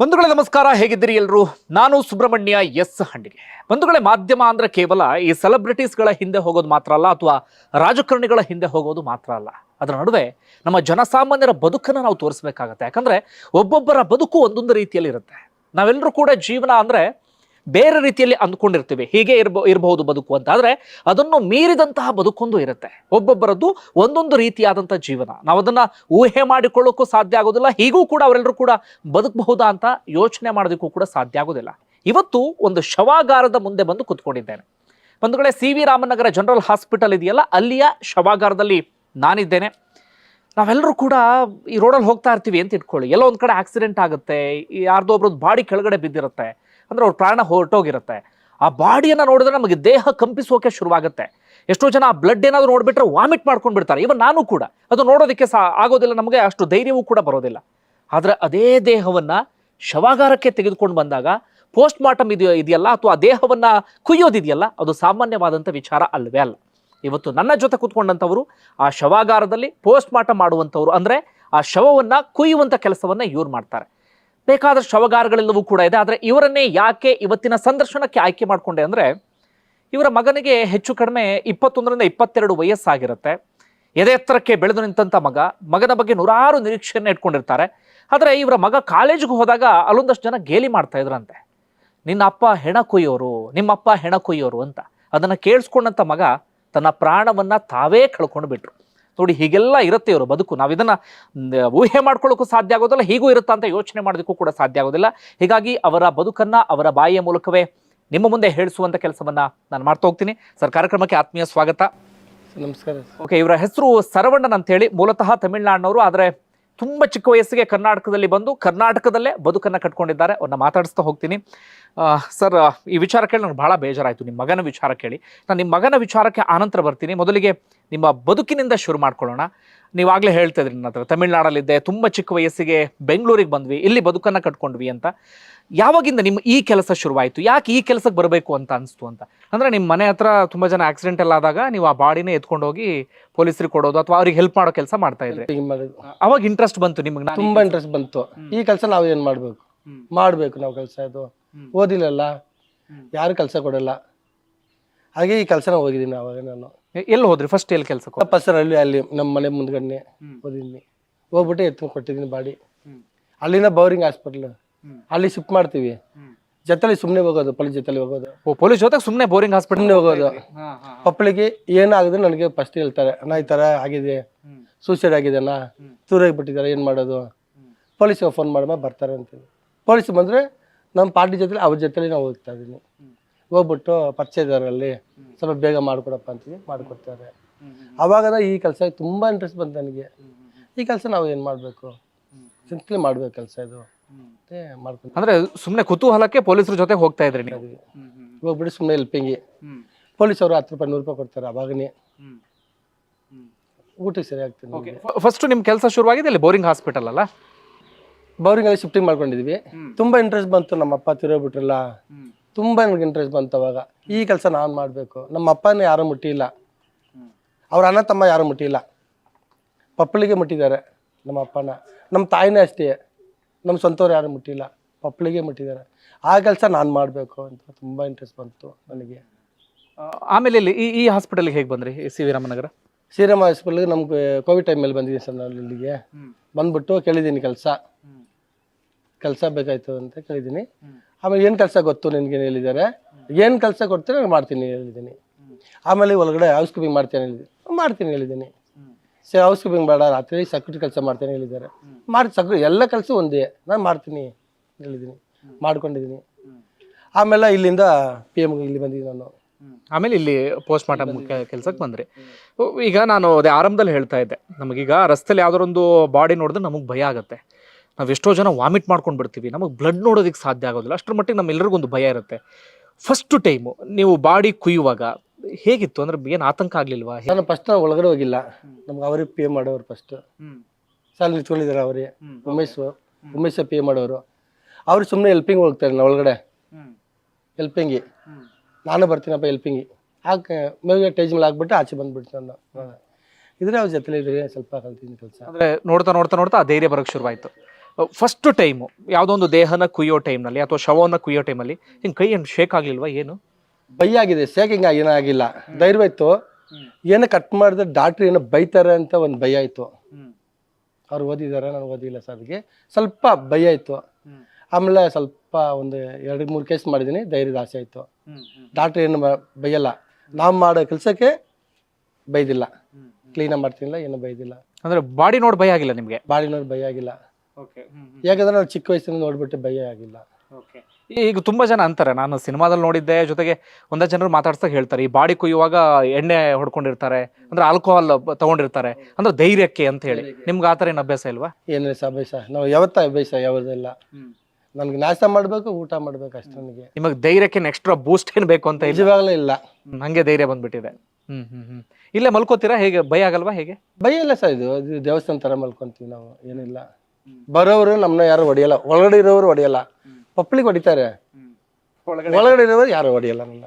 ಬಂಧುಗಳೇ ನಮಸ್ಕಾರ, ಹೇಗಿದ್ದೀರಿ ಎಲ್ಲರೂ ನಾನು ಸುಬ್ರಹ್ಮಣ್ಯ ಎಸ್ ಹಂಡಿಗೆ. ಬಂಧುಗಳೇ, ಮಾಧ್ಯಮ ಅಂದ್ರೆ ಕೇವಲ ಈ ಸೆಲೆಬ್ರಿಟೀಸ್ಗಳ ಹಿಂದೆ ಹೋಗೋದು ಮಾತ್ರ ಅಲ್ಲ, ಅಥವಾ ರಾಜಕಾರಣಿಗಳ ಹಿಂದೆ ಹೋಗೋದು ಮಾತ್ರ ಅಲ್ಲ. ಅದರ ನಡುವೆ ನಮ್ಮ ಜನಸಾಮಾನ್ಯರ ಬದುಕನ್ನು ನಾವು ತೋರಿಸ್ಬೇಕಾಗತ್ತೆ. ಯಾಕಂದ್ರೆ ಒಬ್ಬೊಬ್ಬರ ಬದುಕು ಒಂದೊಂದು ರೀತಿಯಲ್ಲಿ ಇರುತ್ತೆ. ನಾವೆಲ್ಲರೂ ಕೂಡ ಜೀವನ ಅಂದ್ರೆ ಬೇರೆ ರೀತಿಯಲ್ಲಿ ಅಂದ್ಕೊಂಡಿರ್ತೀವಿ. ಹೀಗೆ ಇರ್ಬ, ಇರಬಹುದು ಬದುಕು ಅಂತ. ಆದರೆ ಅದನ್ನು ಮೀರಿದಂತಹ ಬದುಕೊಂದು ಇರುತ್ತೆ. ಒಬ್ಬೊಬ್ಬರದ್ದು ಒಂದೊಂದು ರೀತಿಯಾದಂಥ ಜೀವನ. ನಾವು ಅದನ್ನು ಊಹೆ ಮಾಡಿಕೊಳ್ಳೋಕ್ಕೂ ಸಾಧ್ಯ ಆಗೋದಿಲ್ಲ. ಹೀಗೂ ಕೂಡ ಅವರೆಲ್ಲರೂ ಕೂಡ ಬದುಕಬಹುದಾ ಅಂತ ಯೋಚನೆ ಮಾಡೋದಕ್ಕೂ ಕೂಡ ಸಾಧ್ಯ ಆಗೋದಿಲ್ಲ. ಇವತ್ತು ಒಂದು ಶವಾಗಾರದ ಮುಂದೆ ಬಂದು ಕುತ್ಕೊಂಡಿದ್ದೇನೆ. ಕಡೆ C V Raman Nagar general hospital ಇದೆಯಲ್ಲ? ಅಲ್ಲಿಯ ಶವಾಗಾರದಲ್ಲಿ ನಾನಿದ್ದೇನೆ. ನಾವೆಲ್ಲರೂ ಕೂಡ ಈ ರೋಡಲ್ಲಿ ಹೋಗ್ತಾ ಇರ್ತೀವಿ ಅಂತ ಇಟ್ಕೊಳ್ಳಿ. ಎಲ್ಲೋ ಒಂದು ಕಡೆ ಆಕ್ಸಿಡೆಂಟ್ ಆಗುತ್ತೆ. ಯಾರ್ದೋ ಒಬ್ರದ್ದು ಬಾಡಿ ಕೆಳಗಡೆ ಬಿದ್ದಿರುತ್ತೆ. ಅಂದ್ರೆ ಅವ್ರ ಪ್ರಾಣ ಹೊರಟೋಗಿರುತ್ತೆ. ಆ ಬಾಡಿಯನ್ನು ನೋಡಿದ್ರೆ ನಮಗೆ ದೇಹ ಕಂಪಿಸೋಕೆ ಶುರುವಾಗುತ್ತೆ. ಎಷ್ಟೋ ಜನ ಆ ಬ್ಲಡ್ ಏನಾದರೂ ನೋಡಿಬಿಟ್ರೆ ವಾಮಿಟ್ ಮಾಡ್ಕೊಂಡು ಬಿಡ್ತಾರೆ ಇವನ್ ನಾನು ಕೂಡ. ಅದು ನೋಡೋದಕ್ಕೆ ಸಹ ಆಗೋದಿಲ್ಲ, ನಮಗೆ ಅಷ್ಟು ಧೈರ್ಯವೂ ಕೂಡ ಬರೋದಿಲ್ಲ. ಆದರೆ ಅದೇ ದೇಹವನ್ನ ಶವಾಗಾರಕ್ಕೆ ತೆಗೆದುಕೊಂಡು ಬಂದಾಗ ಪೋಸ್ಟ್ ಮಾರ್ಟಮ್ ಇದೆಯೋ ಇದೆಯಲ್ಲ ಅಥವಾ ಆ ದೇಹವನ್ನ ಕುಯ್ಯೋದಿದೆಯಲ್ಲ, ಅದು ಸಾಮಾನ್ಯವಾದಂಥ ವಿಚಾರ ಅಲ್ಲವೇ ಅಲ್ಲ. ಇವತ್ತು ನನ್ನ ಜೊತೆ ಕೂತ್ಕೊಂಡಂಥವರು, ಆ ಶವಾಗಾರದಲ್ಲಿ ಪೋಸ್ಟ್ ಮಾರ್ಟಮ್ ಮಾಡುವಂಥವ್ರು ಅಂದರೆ ಆ ಶವವನ್ನ ಕುಯ್ಯುವಂಥ ಕೆಲಸವನ್ನ ಇವ್ರು ಮಾಡ್ತಾರೆ. ಬೇಕಾದ ಶವಗಾರಗಳೆಲ್ಲವೂ ಕೂಡ ಇದೆ. ಆದರೆ ಇವರನ್ನೇ ಯಾಕೆ ಇವತ್ತಿನ ಸಂದರ್ಶನಕ್ಕೆ ಆಯ್ಕೆ ಮಾಡಿಕೊಂಡೆ ಅಂದರೆ, ಇವರ ಮಗನಿಗೆ ಹೆಚ್ಚು ಕಡಿಮೆ ಇಪ್ಪತ್ತೊಂದರಿಂದ ಇಪ್ಪತ್ತೆರಡು ವಯಸ್ಸಾಗಿರುತ್ತೆ. ಎದೆ ಎತ್ತರಕ್ಕೆ ಬೆಳೆದು ನಿಂತಂಥ ಮಗ, ಮಗನ ಬಗ್ಗೆ ನೂರಾರು ನಿರೀಕ್ಷೆಯನ್ನು ಇಟ್ಕೊಂಡಿರ್ತಾರೆ. ಆದರೆ ಇವರ ಮಗ ಕಾಲೇಜಿಗೆ ಹೋದಾಗ ಅಲ್ಲೊಂದಷ್ಟು ಜನ ಗೇಲಿ ಮಾಡ್ತಾ ಇದ್ರಂತೆ. ನಿನ್ನ ಅಪ್ಪ ಹೆಣ ಕೊಯ್ಯೋರು, ನಿಮ್ಮಪ್ಪ ಹೆಣ ಕೊಯ್ಯೋರು ಅಂತ. ಅದನ್ನು ಕೇಳಿಸ್ಕೊಂಡಂಥ ಮಗ ತನ್ನ ಪ್ರಾಣವನ್ನು ತಾವೇ ಕಳ್ಕೊಂಡು ಬಿಟ್ರು ನೋಡಿ ಹೀಗೆಲ್ಲ ಇರುತ್ತೆ ಇವರು ಬದುಕು. ನಾವು ಇದನ್ನ ಊಹೆ ಮಾಡ್ಕೊಳ್ಳೋಕ್ಕೂ ಸಾಧ್ಯ ಆಗೋದಿಲ್ಲ ಹೀಗೂ ಇರುತ್ತ ಅಂತ ಯೋಚನೆ ಮಾಡೋದಕ್ಕೂ ಕೂಡ ಸಾಧ್ಯ ಆಗೋದಿಲ್ಲ. ಹೀಗಾಗಿ ಅವರ ಬದುಕನ್ನ ಅವರ ಬಾಯಿಯ ಮೂಲಕವೇ ನಿಮ್ಮ ಮುಂದೆ ಹೇಳಿಸುವಂತ ಕೆಲಸವನ್ನ ನಾನು ಮಾಡ್ತಾ ಹೋಗ್ತೀನಿ. ಸರ್ ಕಾರ್ಯಕ್ರಮಕ್ಕೆ ಆತ್ಮೀಯ ಸ್ವಾಗತ. ನಮಸ್ಕಾರ. ಓಕೆ ಇವರ ಹೆಸರು ಸರವಣ್ಣನ್ ಅಂತ ಹೇಳಿ ಮೂಲತಃ ತಮಿಳ್ನಾಡಿನವರು ಆದರೆ ತುಂಬ ಚಿಕ್ಕ ವಯಸ್ಸಿಗೆ ಕರ್ನಾಟಕದಲ್ಲಿ ಬಂದು ಕರ್ನಾಟಕದಲ್ಲೇ ಬದುಕನ್ನು ಕಟ್ಕೊಂಡಿದ್ದಾರೆ. ಅವ್ರನ್ನ ಮಾತಾಡಿಸ್ತಾ ಹೋಗ್ತೀನಿ. ಸರ್ ಈ ವಿಚಾರ ಕೇಳಿ ನನಗೆ ಭಾಳ ಬೇಜಾರಾಯಿತು. ನಿಮ್ಮ ಮಗನ ವಿಚಾರ ಕೇಳಿ. ನಾನು ನಿಮ್ಮ ಮಗನ ವಿಚಾರಕ್ಕೆ ಆನಂತರ ಬರ್ತೀನಿ. ಮೊದಲಿಗೆ ನಿಮ್ಮ ಬದುಕಿನಿಂದ ಶುರು ಮಾಡ್ಕೊಳ್ಳೋಣ. ನೀವಾಗಲೇ ಹೇಳ್ತಾ ಇದ್ರಿ ನನ್ನ ಹತ್ರ ತಮಿಳ್ನಾಡಲ್ಲಿದ್ದೆ ತುಂಬ ಚಿಕ್ಕ ವಯಸ್ಸಿಗೆ ಬೆಂಗಳೂರಿಗೆ ಬಂದ್ವಿ ಇಲ್ಲಿ ಬದುಕನ್ನು ಕಟ್ಕೊಂಡ್ವಿ ಅಂತ. ಯಾವಾಗಿಂದ ನಿಮ್ಮ ಈ ಕೆಲಸ ಶುರುವಾಯಿತು? ಯಾಕೆ ಈ ಕೆಲಸಕ್ಕೆ ಬರಬೇಕು ಅಂತ ಅನಿಸ್ತು ಅಂತ? ಅಂದರೆ ನಿಮ್ಮ ಮನೆ ಹತ್ರ ತುಂಬ ಜನ ಆಕ್ಸಿಡೆಂಟ್ ಎಲ್ಲ ಆದಾಗ ನೀವು ಆ ಬಾಡಿನೇ ಎತ್ಕೊಂಡು ಹೋಗಿ ಪೊಲೀಸರಿಗೆ ಕೊಡೋದು ಅಥವಾ ಅವ್ರಿಗೆ ಹೆಲ್ಪ್ ಮಾಡೋ ಕೆಲಸ ಮಾಡ್ತಾ ಇದ್ರಿ? ಅವಾಗ ಇಂಟ್ರೆಸ್ಟ್ ಬಂತು ನಿಮಗೆ ತುಂಬ ಇಂಟ್ರೆಸ್ಟ್ ಬಂತು. ಈ ಕೆಲಸ ನಾವು ಏನು ಮಾಡಬೇಕು? ಮಾಡಬೇಕು ನಾವು ಕೆಲಸ ಇದು ಓದಿಲ್ಲಲ್ಲ? ಯಾರು ಕೆಲಸ ಕೊಡಲ್ಲ? ಹಾಗೆ ಈ ಕೆಲಸನ ಹೋಗಿದ್ದೀನಿ ಅವಾಗ ನಾನು. ಎಲ್ಲಿ ಹೋದ್ರಿ? ಫಸ್ಟ್ ಎಲ್ಲಿ ಕೆಲಸಕ್ಕೆ ಸರ್ ಅಲ್ಲಿ ಅಲ್ಲಿ ನಮ್ಮ ಮನೆ ಮುಂದ್ಗಡೆ ಓದಿದ್ದೀನಿ ಹೋಗ್ಬಿಟ್ಟು ಎತ್ತು ಕೊಟ್ಟಿದ್ದೀನಿ ಬಾಡಿ. ಅಲ್ಲಿನ ಬೌರಿಂಗ್ ಹಾಸ್ಪಿಟ್ಲ್ ಅಲ್ಲಿ ಶಿಫ್ಟ್ ಮಾಡ್ತೀವಿ. ಜೊತೆಲಿ ಸುಮ್ಮನೆ ಹೋಗೋದು ಪೊಲೀಸ್ ಜೊತೆಲಿ ಹೋಗೋದು. ಓ ಪೊಲೀಸ್ ಜೊತೆಗೆ ಸುಮ್ಮನೆ ಬೋರಿಂಗ್ ಹಾಸ್ಪಿಟಲ್ ಹೋಗೋದು. ಪಪ್ಪಳಿಗೆ ಏನಾಗಿದೆ ನನಗೆ ಫಸ್ಟ್ ಹೇಳ್ತಾರೆ ಅಣ್ಣ ಈ ಥರ ಆಗಿದೆ ಸೂಸೈಡ್ ಆಗಿದೆ ಅಣ್ಣ ದೂರ ಬಿಟ್ಟಿದ್ದಾರೆ ಏನು ಮಾಡೋದು? ಪೊಲೀಸಿಗೆ ಫೋನ್ ಮಾಡಮ್ಮ ಬರ್ತಾರೆ ಅಂತೀವಿ. ಪೊಲೀಸ್ ಬಂದರೆ ನಮ್ಮ ಪಾರ್ಟಿ ಜೊತೆ ಅವ್ರ ಜೊತೆಲಿ ನಾವು ಹೋಗ್ತಾ ಇದ್ದೀನಿ. ಹೋಗ್ಬಿಟ್ಟು ಪರಿಚಯದವರಲ್ಲಿ ಸ್ವಲ್ಪ ಬೇಗ ಮಾಡಿಕೊಡಪ್ಪ ಅಂತೀವಿ ಮಾಡಿಕೊಡ್ತಾರೆ. ಅವಾಗ ಈ ಕೆಲಸ ತುಂಬ ಇಂಟ್ರೆಸ್ಟ್ ಬಂತು ನನಗೆ. ಈ ಕೆಲಸ ನಾವು ಏನು ಮಾಡಬೇಕು? ಸಿಂಪ್ಲಿ ಮಾಡಬೇಕು ಕೆಲಸ ಇದು. ಮತ್ತೆ ಮಾಡ್ಕೊಂಡು ಅಂದ್ರೆ ಸುಮ್ಮನೆ ಕುತೂಹಲಕ್ಕೆ ಪೊಲೀಸರ ಜೊತೆ ಹೋಗ್ತಾ ಇದ್ರಿ ನೀವು? ಹೋಗ್ಬಿಟ್ಟು ಸುಮ್ಮನೆ ಹೆಲ್ಪಿಂಗಿ ಪೊಲೀಸ್ ಅವರು ಹತ್ತು ರೂಪಾಯಿ ನೂರು ರೂಪಾಯಿ ಕೊಡ್ತಾರೆ ಅವಾಗನೇ. ಊಟಕ್ಕೆ ಸರಿ ಆಗ್ತೀನಿ ಫಸ್ಟ್ ನಿಮ್ಮ ಕೆಲಸ ಶುರುವಾಗಿದೆ ಇಲ್ಲಿ ಬೋರಿಂಗ್ ಹಾಸ್ಪಿಟಲ್ ಅಲ್ಲ? ಬೌರಿಂಗಲ್ಲಿ ಶಿಫ್ಟಿಂಗ್ ಮಾಡ್ಕೊಂಡಿದ್ವಿ. ತುಂಬಾ ಇಂಟ್ರೆಸ್ಟ್ ಬಂತು ನಮ್ಮ ಅಪ್ಪ ತಿರೋಗ್ಬಿಟ್ರಲ್ಲ. ತುಂಬಾ ನನಗೆ ಇಂಟ್ರೆಸ್ಟ್ ಬಂತು ಅವಾಗ. ಈ ಕೆಲಸ ನಾನು ಮಾಡಬೇಕು. ನಮ್ಮ ಅಪ್ಪನ ಯಾರು ಮುಟ್ಟಿಲ್ಲ. ಅವ್ರ ಅಣ್ಣ ತಮ್ಮ ಯಾರು ಮುಟ್ಟಿಲ್ಲ. ಪಪ್ಪಳಿಗೆ ಮುಟ್ಟಿದ್ದಾರೆ ನಮ್ಮ ಅಪ್ಪನ. ನಮ್ಮ ತಾಯಿನೇ ಅಷ್ಟೇ. ನಮ್ಮ ಸ್ವಂತವ್ರು ಯಾರು ಮುಟ್ಟಿಲ್ಲ. ಪಪ್ಪಳಿಗೆ ಮುಟ್ಟಿದ್ದಾರೆ. ಆ ಕೆಲಸ ನಾನು ಮಾಡಬೇಕು ಅಂತ ತುಂಬ ಇಂಟ್ರೆಸ್ಟ್ ಬಂತು ನನಗೆ. ಆಮೇಲೆ ಇಲ್ಲಿ ಈ ಈ ಹಾಸ್ಪಿಟಲ್ಗೆ ಹೇಗೆ ಬಂದ್ರಿ? ಸಿ ವಿ ರಾಮನಗರ ಶ್ರೀರಾಮ ಹಾಸ್ಪಿಟಲ್ಗೆ ನಮ್ಗೆ ಕೋವಿಡ್ ಟೈಮಲ್ಲಿ ಬಂದಿದ್ದೀನಿ ಸರ್ ನಾನು ಇಲ್ಲಿಗೆ. ಬಂದ್ಬಿಟ್ಟು ಕೇಳಿದ್ದೀನಿ ಕೆಲಸ. ಕೆಲಸ ಬೇಕಾಯ್ತು ಅಂತ ಕೇಳಿದ್ದೀನಿ. ಆಮೇಲೆ ಏನು ಕೆಲಸ ಗೊತ್ತು ನಿನಗೆ ಹೇಳಿದ್ದಾರೆ? ಏನು ಕೆಲಸ ಕೊಡ್ತೀನಿ ನಾನು ಮಾಡ್ತೀನಿ ಹೇಳಿದ್ದೀನಿ. ಆಮೇಲೆ ಒಳಗಡೆ ಹೌಸ್ ಕೀಪಿಂಗ್ ಮಾಡ್ತೀನಿ ಹೇಳಿದ್ದೀನಿ. ಮಾಡ್ತೀನಿ ಹೇಳಿದ್ದೀನಿ. ಸರಿ ಹೌಸ್ ಕೀಪಿಂಗ್ ಬೇಡ ರಾತ್ರಿ ಸಕ್ರೆಟ್ ಕೆಲಸ ಮಾಡ್ತೀನಿ ಹೇಳಿದ್ದಾರೆ. ಮಾಡಿ ಸಕ್ರೆ ಎಲ್ಲ ಕೆಲಸ ಒಂದೇ. ನಾನು ಮಾಡ್ತೀನಿ ಹೇಳಿದ್ದೀನಿ. ಮಾಡ್ಕೊಂಡಿದ್ದೀನಿ. ಆಮೇಲೆ ಇಲ್ಲಿಂದ ಪಿ ಎಮ್ಗೆ ಇಲ್ಲಿ ಬಂದಿದ್ದೀನಿ ನಾನು. ಆಮೇಲೆ ಇಲ್ಲಿ ಪೋಸ್ಟ್ ಮಾರ್ಟಮ್ ಕೆಲ್ಸಕ್ಕೆ ಬಂದ್ರಿ. ಈಗ ನಾನು ಅದೇ ಆರಂಭದಲ್ಲಿ ಹೇಳ್ತಾ ಇದ್ದೆ. ನಮಗೀಗ ರಸ್ತೆಯಲ್ಲಿ ಯಾವ್ದಾರೊಂದು ಬಾಡಿ ನೋಡಿದ್ರೆ ನಮಗೆ ಭಯ ಆಗುತ್ತೆ. ನಾವು ಎಷ್ಟೋ ಜನ ವಾಮಿಟ್ ಮಾಡ್ಕೊಂಡು ಬಿಡ್ತೀವಿ. ನಮಗೆ ಬ್ಲಡ್ ನೋಡೋದಕ್ಕೆ ಸಾಧ್ಯ ಆಗೋದಿಲ್ಲ. ಅಷ್ಟರ ಮಟ್ಟಿಗೆ ನಮ್ಮೆಲ್ಲರಿಗೂ ಒಂದು ಭಯ ಇರುತ್ತೆ. ಫಸ್ಟ್ ಟೈಮು ನೀವು ಬಾಡಿ ಕುಯ್ಯುವಾಗ ಹೇಗಿತ್ತು? ಅಂದ್ರೆ ಏನು ಆತಂಕ ಆಗ್ಲಿಲ್ವಾ? ನಾನು ಫಸ್ಟ್ ಒಳಗಡೆ ಹೋಗಿಲ್ಲ. ನಮ್ಗೆ ಅವ್ರಿಗೆ ಪೇ ಮಾಡೋರು ಫಸ್ಟ್ ಸಾಲ ನಿಂತ್ಕೊಂಡಿದ್ದಾರೆ ಅವರೇ. ಉಮೇಶ್ ಉಮೇಶ್ ಪೇ ಮಾಡೋರು. ಅವ್ರು ಸುಮ್ಮನೆ ಹೆಲ್ಪಿಂಗ್ ಹೋಗ್ತಾರೆ ನಾವು ಒಳಗಡೆ. ಹೆಲ್ಪಿಂಗಿ ನಾನು ಬರ್ತೀನಪ್ಪ ಹೆಲ್ಪಿಂಗಿ ಹಾಕಿ ಮೇಲೆ ಟೇಜ್ ಮೇಲೆ ಹಾಕ್ಬಿಟ್ಟು ಆಚೆ ಬಂದ್ಬಿಡ್ತೀನಿ ನಾನು ಇದ್ರೆ ಅವ್ರ ಜೊತೆ ಇದ್ರೆ ಸ್ವಲ್ಪ ಕಲ್ತೀನಿ ಕೆಲಸ. ಅಂದ್ರೆ ನೋಡ್ತಾ ನೋಡ್ತಾ ನೋಡ್ತಾ ಆ ಧೈರ್ಯ ಬರೋಕ್ಕೆ ಶುರುವಾಯ್ತು. ಫಸ್ಟ್ ಟೈಮು ಯಾವುದೋ ಒಂದು ದೇಹನ ಕುಯ್ಯೋ ಟೈಮ್ನಲ್ಲಿ ಅಥವಾ ಶವವನ್ನು ಕುಯ್ಯೋ ಟೈಮಲ್ಲಿ ಹಿಂಗೆ ಕೈ ಏನು ಶೇಕ್ ಆಗಲಿಲ್ವಾ ಏನು? ಭಯ ಆಗಿದೆ ಶೇಕಿಂಗ್ ಏನಾಗಿಲ್ಲ. ಧೈರ್ಯ ಇತ್ತು ಏನೋ ಕಟ್ ಮಾಡಿದ್ರೆ ಡಾಕ್ಟ್ರ್ ಏನೋ ಬೈತಾರೆ ಅಂತ ಒಂದು ಭಯ ಇತ್ತು ಅವ್ರು ಓದಿದ್ದಾರೆ ನಾನು ಓದಿಲ್ಲ ಸರ್ ಅದಕ್ಕೆ ಸ್ವಲ್ಪ ಭಯ ಇತ್ತು ಆಮೇಲೆ ಸ್ವಲ್ಪ ಒಂದು ಎರಡು ಮೂರು ಕೇಸ್ ಮಾಡಿದ್ದೀನಿ ಧೈರ್ಯದ ಆಸೆ ಆಯಿತು. ಡಾಕ್ಟ್ರ್ ಏನು ಬೈಯಲ್ಲ. ನಾವು ಮಾಡೋ ಕೆಲಸಕ್ಕೆ ಬೈದಿಲ್ಲ. ಕ್ಲೀನಾಗಿ ಮಾಡ್ತೀನಿಲ್ಲ ಏನು ಬೈದಿಲ್ಲ. ಅಂದರೆ ಬಾಡಿ ನೋಡಿ ಭಯ ಆಗಿಲ್ಲ ನಿಮಗೆ? ಬಾಡಿ ನೋಡಿ ಭಯ ಆಗಿಲ್ಲ. ಯಾಕಂದ್ರೆ ನಾವು ಚಿಕ್ಕ ವಯಸ್ಸಿನ ನೋಡ್ಬಿಟ್ಟು ಭಯ ಆಗಿಲ್ಲ. ಈಗ ತುಂಬಾ ಜನ ಅಂತಾರೆ ನಾನು ಸಿನಿಮಾದಲ್ಲಿ ನೋಡಿದ್ದೆ ಜೊತೆಗೆ ಒಂದ ಜನರು ಮಾತಾಡ್ಸಕ್ ಹೇಳ್ತಾರೆ ಈ ಬಾಡಿ ಕುಯ್ಯುವಾಗ ಎಣ್ಣೆ ಹೊಡ್ಕೊಂಡಿರ್ತಾರೆ ಅಂದ್ರೆ ಆಲ್ಕೋಹಾಲ್ ತಗೊಂಡಿರ್ತಾರೆ ಅಂದ್ರೆ ಧೈರ್ಯಕ್ಕೆ ಅಂತ ಹೇಳಿ. ನಿಮ್ಗೆ ಆತರ ಏನು ಅಭ್ಯಾಸ ಇಲ್ವಾ? ಏನಿಲ್ಲ ಸಹ ಅಭ್ಯಾಸ. ನಾವು ಯಾವತ್ತ ಅಭ್ಯಾಸ ಯಾವುದಿಲ್ಲ ನನ್ಗೆ ನಾಷ್ಟ ಮಾಡ್ಬೇಕು ಊಟ ಮಾಡ್ಬೇಕು ಅಷ್ಟೇ ನನಗೆ. ನಿಮಗೆ ಧೈರ್ಯಕ್ಕೆ ಎಕ್ಸ್ಟ್ರಾ ಬೂಸ್ಟ್ ಏನ್ ಬೇಕು ಅಂತ ಇಲ್ಲ? ನಿಜವಾಗ್ಲೂ ಇಲ್ಲ. ಹ್ಮ್, ಹಂಗೆ ಧೈರ್ಯ ಬಂದ್ಬಿಟ್ಟಿದೆ. ಹ್ಮ್ ಹ್ಮ್ ಹ್ಮ್. ಇಲ್ಲೇ ಮಲ್ಕೋತೀರಾ ಹೇಗೆ? ಭಯ ಆಗಲ್ವಾ ಹೇಗೆ? ಭಯ ಇಲ್ಲ ಸರ್ ಇದು ಇದು ದೇವಸ್ಥಾನ ತರ ಮಲ್ಕೊಂತೀವಿ ನಾವು ಏನಿಲ್ಲ. ಬರೋರು ನಮ್ಮನ್ನ ಯಾರು ಹೊಡೆಯಲ್ಲ. ಒಳಗಡೆ ಇರೋರು ಹೊಡೆಯಲ್ಲ. ಪಬ್ಲಿಕ್ ಹೊಡಿತಾರೆ. ಒಳಗಡೆ ಇರೋರು ಯಾರು ಹೊಡೆಯಲ್ಲ ನನ್ನ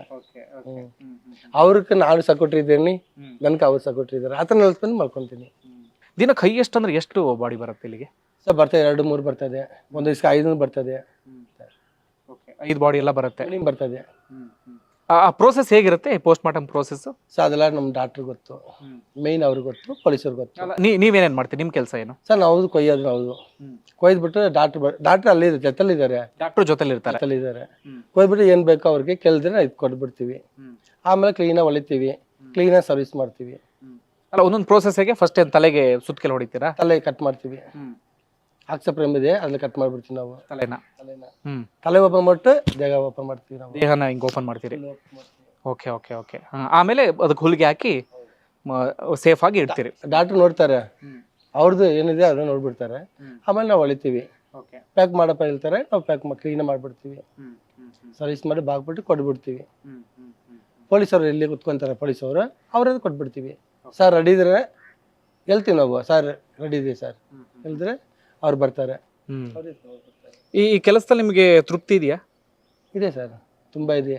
ಅವ್ರಿಗೆ ನಾನು ಸಕೊಟ್ರಿ ಇದ್ದೀನಿ ನನ್ಗೆ ಅವ್ರು ಸಕೊಟ್ರಿ ಇದ್ದಾರೆ ನೆಲೆಸ್ಕೊಂಡು ಮಲ್ಕೊಂತೀನಿ. ದಿನಕ್ಕೆ ಹೈಯೆಸ್ಟ್ ಅಂದ್ರೆ ಎಷ್ಟು ಬಾಡಿ ಬರುತ್ತೆ ಇಲ್ಲಿಗೆ? ಸರ್ ಬರ್ತದೆ ಎರಡು ಮೂರು ಬರ್ತದೆ. ಒಂದು ದಿವಸ ಐದು ಬರ್ತದೆ. ಐದು ಬಾಡಿ ಎಲ್ಲ ಬರುತ್ತೆ. ಬರ್ತದೆ. ಆ ಪ್ರೋಸೆಸ್ ಹೇಗಿರುತ್ತೆ ಪೋಸ್ಟ್ ಮಾರ್ಟಮ್ ಪ್ರೋಸೆಸ್ ಸೊ ಅದೆಲ್ಲ ನಮ್ಮ ಡಾಕ್ಟರ್ ಗೊತ್ತು. ಮೇನ್ ಅವ್ರಿಗೆ ಗೊತ್ತು ಪೊಲೀಸರಿಗೆ ಗೊತ್ತು. ನೀವೇನೇನ್ ಮಾಡ್ತೀರಿ? ನಿಮ್ ಕೆಲಸ ಏನು? ಸರ್ ನಾವು ಕೊಯ್ಯೋದು ನಾವು ಕೊಯ್ದ್ಬಿಟ್ಟು ಡಾಕ್ಟ್ರ್ ಡಾಕ್ಟ್ರ್ ಅಲ್ಲಿ ಜೊತೆಲಿದ್ದಾರೆ ಡಾಕ್ಟರ್ ಜೊತೆಲಿ ಇರ್ತಾರೆ ಜೊತೆಲಿದ್ದಾರೆ ಕೊಯ್ದ್ಬಿಟ್ಟು ಏನು ಬೇಕೋ ಅವ್ರಿಗೆ ಕೇಳಿದ್ರೆ ಇದು ಕೊಟ್ಬಿಡ್ತೀವಿ. ಆಮೇಲೆ ಕ್ಲೀನಾಗಿ ಹೊಲಿತೀವಿ. ಕ್ಲೀನಾಗಿ ಸರ್ವಿಸ್ ಮಾಡ್ತೀವಿ. ಅಲ್ಲ ಒಂದೊಂದು ಪ್ರೋಸೆಸ್ ಹೇಗೆ? ಫಸ್ಟ್ ಏನು ತಲೆಗೆ ಸುತ್ತಕೆಲ್ಲ ಹೊಡಿತೀರಾ? ತಲೆ ಕಟ್ ಮಾಡ್ತೀವಿ. ಆಕ್ಸಪ್ರಮ್ ಇದೆ ಅದ್ರಲ್ಲಿ ಕಟ್ ಮಾಡ್ಬಿಡ್ತೀವಿ ನಾವು. ತಲೆನ. ತಲೆನ. ಹ್ಮ್. ತಲೆ ಓಪನ್ ಮಾಡ್ಬಿಟ್ಟು ದೇಹ ಓಪನ್ ಮಾಡ್ತೀವಿ ನಾವು. ದೇಹನ ಹಿಂಗ್ ಓಪನ್ ಮಾಡ್ತೀರಿ? ಓಕೆ ಓಕೆ ಓಕೆ ಆಮೇಲೆ ಅದಕ್ಕೆ ಹುಲ್ಗೆ ಹಾಕಿ ಸೇಫ್ ಆಗಿ ಇಡ್ತೀರಿ. ಡಾಕ್ಟ್ರ್ ನೋಡ್ತಾರೆ. ಅವ್ರದ್ದು ಏನಿದೆ ಅದನ್ನ ನೋಡ್ಬಿಡ್ತಾರೆ. ಆಮೇಲೆ ನಾವು ಹೊಲಿತೀವಿ ಪ್ಯಾಕ್ ಮಾಡಪ್ಪ ಹೇಳ್ತಾರೆ ನಾವು ಪ್ಯಾಕ್ ಕ್ಲೀನ್ ಮಾಡ್ಬಿಡ್ತೀವಿ. ಸರ್ವಿಸ್ ಮಾಡಿ ಬಾಗ್ಬಿಟ್ಟು ಕೊಟ್ಬಿಡ್ತೀವಿ. ಪೊಲೀಸರು ಇಲ್ಲಿ ಕುತ್ಕೊಂತಾರೆ ಪೊಲೀಸವರು ಅವ್ರದ್ದು ಕೊಟ್ಬಿಡ್ತೀವಿ. ಸರ್ ರೆಡಿ ಇದ್ರೆ ಹೇಳ್ತೀವಿ ನಾವು ಸರ್ ರೆಡಿ ಇದೆ ಸರ್ ಹೇಳಿದ್ರೆ ಅವ್ರು ಬರ್ತಾರೆ. ಹ್ಮ್. ಈ ಈ ಕೆಲಸದಲ್ಲಿ ನಿಮಗೆ ತೃಪ್ತಿ ಇದೆಯಾ? ಇದೆ ಸರ್ ತುಂಬ ಇದೆ.